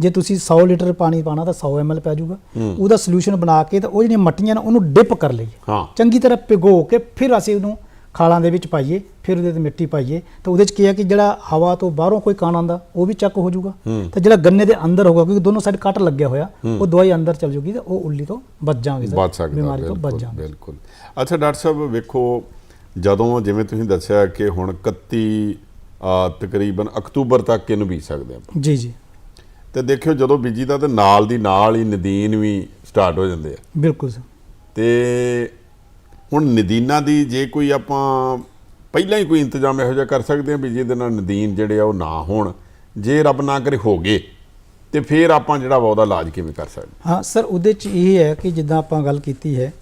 ਜੇ ਤੁਸੀਂ 100 ਲੀਟਰ ਪਾਣੀ ਪਾਣਾ ਤਾਂ 100 ml ਪੈ ਜਾਊਗਾ। ਉਹਦਾ ਸੋਲੂਸ਼ਨ ਬਣਾ ਕੇ ਤਾਂ ਉਹ ਜਿਹੜੀਆਂ ਮੱਟੀਆਂ ਨੇ ਉਹਨੂੰ ਡਿਪ ਕਰ ਲਈਏ। ਚੰਗੀ ਤਰ੍ਹਾਂ ਭਿਗੋ ਕੇ ਫਿਰ ਅਸੀਂ ਉਹਨੂੰ ਖਾਲਾਂ ਦੇ ਵਿੱਚ ਪਾਈਏ ਫਿਰ ਉਹਦੇ ਤੇ ਮਿੱਟੀ ਪਾਈਏ ਤਾਂ ਉਹਦੇ ਚ ਕੀ ਹੈ ਕਿ ਜਿਹੜਾ ਹਵਾ ਤੋਂ ਬਾਹਰੋਂ ਕੋਈ ਕਣ ਆਂਦਾ ਉਹ ਵੀ ਚੱਕ ਹੋ ਜਾਊਗਾ। ਤਾਂ ਜਿਹੜਾ ਗੰਨੇ ਦੇ ਅੰਦਰ ਹੋਗਾ ਕਿਉਂਕਿ ਦੋਨੋਂ ਸਾਈਡ ਕੱਟ ਲੱਗਿਆ ਹੋਇਆ ਉਹ ਦਵਾਈ ਅੰਦਰ ਚਲ ਜੂਗੀ ਤੇ ਉਹ ਉੱਲੀ ਤੋਂ ਬਚ ਜਾਵਾਂਗੇ ਬਚ ਸਕਦਾ ਬਿਮਾਰੀ ਤੋਂ ਬਚ ਜਾਵਾਂਗੇ। ਬਿਲਕੁਲ। ਅੱਛਾ ਡਾਕਟਰ ਸਾਹਿਬ ਵੇਖੋ ਜਦੋਂ ਜਿਵੇਂ ਤੁਸੀਂ ਦੱਸਿਆ ਕਿ ਹੁਣ 31 ਆ, ਤਕਰੀਬਨ ਅਕਤੂਬਰ ਤੱਕ ਇਹਨੂੰ ਬੀਜ ਸਕਦੇ ਆਪਾਂ। ਜੀ ਜੀ। ਤੇ ਦੇਖਿਓ ਜਦੋਂ ਬੀਜੀ ਦਾ ਤੇ ਨਾਲ ਦੀ ਨਾਲ ਹੀ ਨਦੀਨ ਵੀ ਸਟਾਰਟ ਹੋ ਜਾਂਦੇ ਆ। ਬਿਲਕੁਲ ਸਰ ਤੇ ਹੁਣ ਨਦੀਨਾਂ ਦੀ ਜੇ ਕੋਈ ਆਪਾਂ ਪਹਿਲਾਂ ਹੀ ਕੋਈ ਇੰਤਜ਼ਾਮ ਇਹੋ ਜਿਹਾ ਕਰ ਸਕਦੇ ਹਾਂ ਵੀ ਜਿਹਦੇ ਨਾਲ ਨਦੀਨ ਜਿਹੜੇ ਆ ਉਹ ਨਾ ਹੋਣ ਜੇ ਰੱਬ ਨਾ ਕਰੇ ਹੋ ਗਏ ਤੇ ਫਿਰ ਆਪਾਂ ਜਿਹੜਾ ਉਹਦਾ ਇਲਾਜ ਕਿਵੇਂ ਕਰ ਸਕਦੇ ਹਾਂ? ਸਰ ਉਹਦੇ ਚ ਇਹ ਹੈ ਕਿ ਜਿੱਦਾਂ ਆਪਾਂ ਗੱਲ ਕੀਤੀ ਹੈ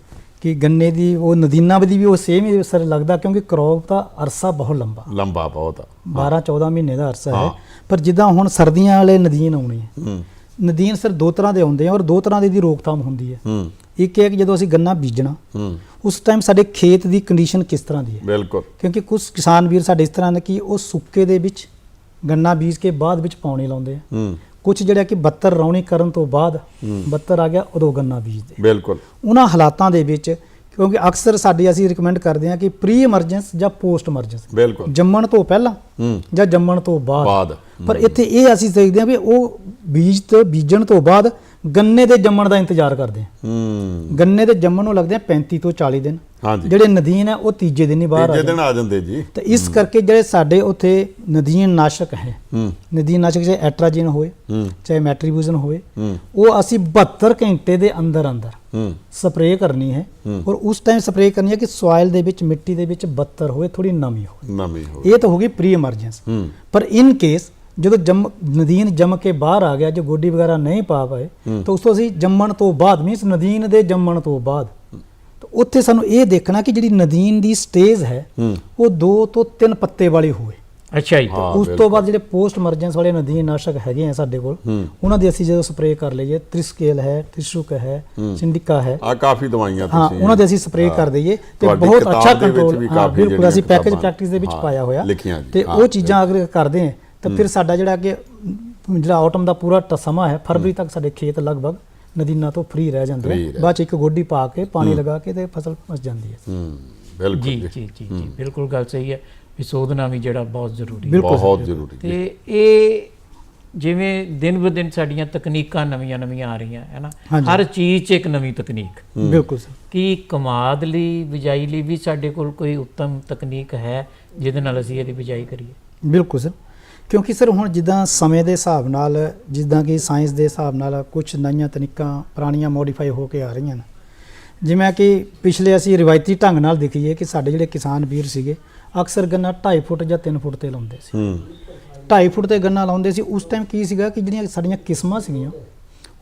ਕਿ ਗੰਨੇ ਦੀ ਉਹ ਨਦੀਨਾਂ ਦੀ ਵੀ ਉਹ ਸੇਮ ਹੀ ਸਰ ਲੱਗਦਾ ਕਿਉਂਕਿ ਕ੍ਰੌਪ ਦਾ ਅਰਸਾ ਬਹੁਤ ਲੰਬਾ। ਲੰਬਾ ਬਹੁਤ ਆ। 12 14 ਮਹੀਨੇ ਦਾ ਅਰਸਾ ਹੈ। ਪਰ ਜਿੱਦਾਂ ਹੁਣ ਸਰਦੀਆਂ ਵਾਲੇ ਨਦੀਨ ਆਉਣੇ ਹੈ। ਨਦੀਨ ਸਰ ਦੋ ਤਰ੍ਹਾਂ ਦੇ ਆਉਂਦੇ ਆ ਔਰ ਦੋ ਤਰ੍ਹਾਂ ਦੀ ਦੀ ਰੋਕਥਾਮ ਹੁੰਦੀ ਹੈ। ਹੂੰ। ਇੱਕ ਇਹ ਕਿ ਜਦੋਂ ਅਸੀਂ ਗੰਨਾ ਬੀਜਣਾ ਉਸ ਟਾਈਮ ਸਾਡੇ ਖੇਤ ਦੀ ਕੰਡੀਸ਼ਨ ਕਿਸ ਤਰ੍ਹਾਂ ਦੀ ਹੈ? ਬਿਲਕੁਲ। ਕਿਉਂਕਿ ਕੁਝ ਕਿਸਾਨ ਵੀਰ ਸਾਡੇ ਇਸ ਤਰ੍ਹਾਂ ਨੇ ਕਿ ਉਹ ਸੁੱਕੇ ਦੇ ਵਿੱਚ ਗੰਨਾ ਬੀਜ ਕੇ ਬਾਅਦ ਵਿੱਚ ਪਾਉਣੇ ਲਾਉਂਦੇ ਆ। ਕੁਝ ਜਿਹੜਾ ਕਿ 72 ਰੌਣੀ ਕਰਨ ਤੋਂ ਬਾਅਦ 72 ਆ ਗਿਆ ਉਦੋਂ ਗੰਨਾ ਬੀਜਦੇ ਬਿਲਕੁਲ। ਉਹਨਾਂ ਹਾਲਾਤਾਂ ਦੇ ਵਿੱਚ ਕਿਉਂਕਿ ਅਕਸਰ ਸਾਡੇ ਅਸੀਂ ਰਿਕਮੈਂਡ ਕਰਦੇ ਹਾਂ ਕਿ ਪ੍ਰੀ ਐਮਰਜੈਂਸ ਜਾਂ ਪੋਸਟ ਐਮਰਜੈਂਸ ਬਿਲਕੁਲ। ਜੰਮਣ ਤੋਂ ਪਹਿਲਾਂ ਜਾਂ ਜੰਮਣ ਤੋਂ ਬਾਅਦ। ਬਾਅਦ। ਪਰ ਇੱਥੇ ਇਹ ਅਸੀਂ ਦੇਖਦੇ ਹਾਂ ਵੀ ਉਹ ਬੀਜ ਤੋਂ ਬੀਜਣ ਤੋਂ ਬਾਅਦ ਗੰਨੇ ਦੇ ਜੰਮਣ ਦਾ ਇੰਤਜ਼ਾਰ ਕਰਦੇ ਆ। ਹੂੰ। ਗੰਨੇ ਦੇ ਜੰਮਣ ਨੂੰ ਲੱਗਦੇ ਆ 35 ਤੋਂ 40 ਦਿਨ। ਹਾਂਜੀ। ਜਿਹੜੇ ਨਦੀਨ ਹੈ ਉਹ ਤੀਜੇ ਦਿਨ ਹੀ ਬਾਹਰ ਆ ਤੀਜੇ ਦਿਨ ਆ ਜਾਂਦੇ ਜੀ। ਤੇ ਇਸ ਕਰਕੇ ਜਿਹੜੇ ਸਾਡੇ ਉੱਥੇ ਨਦੀਨ ਨਾਸ਼ਕ ਹੈ ਹੂੰ। ਨਦੀਨ ਨਾਸ਼ਕ ਚਾਹੇ ਐਟਰਾਜੀਨ ਹੋਵੇ ਹੂੰ। ਚਾਹੇ ਮੈਟਰੀਬੂਜ਼ਨ ਹੋਵੇ ਉਹ ਅਸੀਂ 72 ਘੰਟੇ ਦੇ ਅੰਦਰ ਅੰਦਰ ਹੂੰ। ਸਪਰੇਅ ਕਰਨੀ ਹੈ ਔਰ ਉਸ ਟਾਈਮ ਸਪਰੇਅ ਕਰਨੀ ਹੈ ਕਿ ਸੋਇਲ ਦੇ ਵਿੱਚ ਮਿੱਟੀ ਦੇ ਵਿੱਚ 72 ਹੋਵੇ ਥੋੜੀ ਨਮੀ ਹੋਵੇ ਨਵੀਂ ਹੋ ਇਹ ਤਾਂ ਹੋ ਗਈ ਪ੍ਰੀ ਐਮਰਜੈਂਸ ਹੂੰ। ਪਰ ਇਨ ਕੇਸ ਜਦੋਂ ਜੰਮ ਨਦੀਨ ਜੰਮ ਕੇ ਬਾਹਰ ਆ ਗਿਆ ਜੋ ਗੋਡੀ ਵਗੈਰਾ ਨਹੀਂ ਪਾ ਪਾਏ ਤਾਂ ਉਸ ਤੋਂ ਅਸੀਂ ਜੰਮਣ ਤੋਂ ਬਾਅਦ ਮੀਨਸ ਨਦੀਨ ਦੇ ਜੰਮਣ ਤੋਂ ਬਾਅਦ ਤਾਂ ਉੱਥੇ ਸਾਨੂੰ ਇਹ ਦੇਖਣਾ ਕਿ ਜਿਹੜੀ ਨਦੀਨ ਦੀ ਸਟੇਜ ਹੈ ਹੂੰ। ਉਹ ਦੋ ਤੋਂ ਤਿੰਨ ਪੱਤੇ ਵਾਲੀ ਹੋਵੇ। ਅੱਛਾ ਜੀ। ਹਾਂ ਉਸ ਤੋਂ ਬਾਅਦ ਜਿਹੜੇ ਪੋਸਟ ਐਮਰਜੈਂਸ ਵਾਲੇ ਨਦੀਨ ਨਾਸ਼ਕ ਹੈਗੇ ਆ ਸਾਡੇ ਕੋਲ ਹੂੰ। ਉਹਨਾਂ ਦੀ ਅਸੀਂ ਜਦੋਂ ਸਪਰੇਅ ਕਰ ਲਈਏ ਤ੍ਰਿਸਕੇਲ ਹੈ ਤ੍ਰਿਸ਼ੂਕ ਹੈ ਸਿੰਡਿਕਾ ਹੈ। ਆ ਕਾਫੀ ਦਵਾਈਆਂ ਹਾਂ ਤੁਸੀਂ। ਉਹਨਾਂ ਦੇ ਅਸੀਂ ਸਪਰੇਅ ਕਰ ਦਈਏ ਤੇ ਬਹੁਤ ਅੱਛਾ ਕੰਟਰੋਲ ਹਾਂ ਬਿਲਕੁਲ ਅਸੀਂ ਪੈਕੇਜ ਪ੍ਰੈਕਟਿਸ ਦੇ ਵਿੱਚ ਹਾਂ, ਪਾਇਆ ਹੋਇਆ। ਤੇ ਹਾਂ, ਉਹ ਚੀਜ਼ਾਂ ਅਗਰ ਕਰਦੇ ਹਾਂ ਤਾਂ ਫਿਰ ਸਾਡਾ ਜਿਹੜਾ ਅੱਗੇ ਜਿਹੜਾ ਆਟਮ ਦਾ ਪੂਰਾ ਟ- ਸਮਾਂ ਹੈ ਫਰਵਰੀ ਤੱਕ ਸਾਡੇ ਖੇਤ ਲਗਭਗ ਨਦੀਨਾਂ ਤੋਂ ਫ੍ਰੀ ਰਹਿ ਜਾਂਦੇ ਆ ਬਾਅਦ ਚ ਇੱਕ ਗੋਡੀ ਪਾ ਕੇ ਪਾਣੀ ਲਗਾ ਕੇ ਤੇ ਫਸਲ ਪਚ ਜਾਂਦੀ ਹੈ। ਹੂੰ ਬਿਲਕੁਲ ਜੀ ਜੀ। ਜੀ ਬਿਲਕੁਲ ਗੱਲ ਸਹੀ ਹੈ ਵੀ ਸੋਧਣਾ ਵੀ ਜਿਹੜਾ ਬਹੁਤ ਜ਼ਰੂਰੀ ਹੈ। ਬਹੁਤ ਜ਼ਰੂਰੀ। ਤੇ ਇਹ ਜਿਵੇਂ ਦਿਨ ਬ ਦਿਨ ਸਾਡੀਆਂ ਤਕਨੀਕਾਂ ਨਵੀਆਂ ਨਵੀਆਂ ਆ ਰਹੀਆਂ ਹੈ ਨਾ। ਹਰ ਚੀਜ਼ 'ਚ ਇੱਕ ਨਵੀਂ ਤਕਨੀਕ। ਬਿਲਕੁਲ ਸਰ ਕੀ ਕਮਾਦ ਲਈ ਬਿਜਾਈ ਲਈ ਵੀ ਸਾਡੇ ਕੋਲ ਕੋਈ ਉੱਤਮ ਤਕਨੀਕ ਹੈ ਜਿਹਦੇ ਨਾਲ ਅਸੀਂ ਇਹਦੀ ਬਿਜਾਈ ਕਰੀਏ? ਬਿਲਕੁਲ ਸਰ ਕਿਉਂਕਿ ਸਰ ਹੁਣ ਜਿੱਦਾਂ ਸਮੇਂ ਦੇ ਹਿਸਾਬ ਨਾਲ ਜਿੱਦਾਂ ਕਿ ਸਾਇੰਸ ਦੇ ਹਿਸਾਬ ਨਾਲ ਕੁਝ ਨਵੀਆਂ ਤਕਨੀਕਾਂ ਪੁਰਾਣੀਆਂ ਮੋਡੀਫਾਈ ਹੋ ਕੇ ਆ ਰਹੀਆਂ ਨੇ। ਜਿਵੇਂ ਕਿ ਪਿਛਲੇ ਅਸੀਂ ਰਿਵਾਇਤੀ ਢੰਗ ਨਾਲ ਦੇਖੀਏ ਕਿ ਸਾਡੇ ਜਿਹੜੇ ਕਿਸਾਨ ਵੀਰ ਸੀਗੇ ਅਕਸਰ ਗੰਨਾ 2.5 ਫੁੱਟ ਜਾਂ 3 ਫੁੱਟ ਤੇ ਲਾਉਂਦੇ ਸੀ। ਹੂੰ। 2.5 ਫੁੱਟ ਤੇ ਗੰਨਾ ਲਾਉਂਦੇ ਸੀ ਉਸ ਟਾਈਮ ਕੀ ਸੀਗਾ ਕਿ ਜਿਹੜੀਆਂ ਸਾਡੀਆਂ ਕਿਸਮਾਂ ਸੀਗੀਆਂ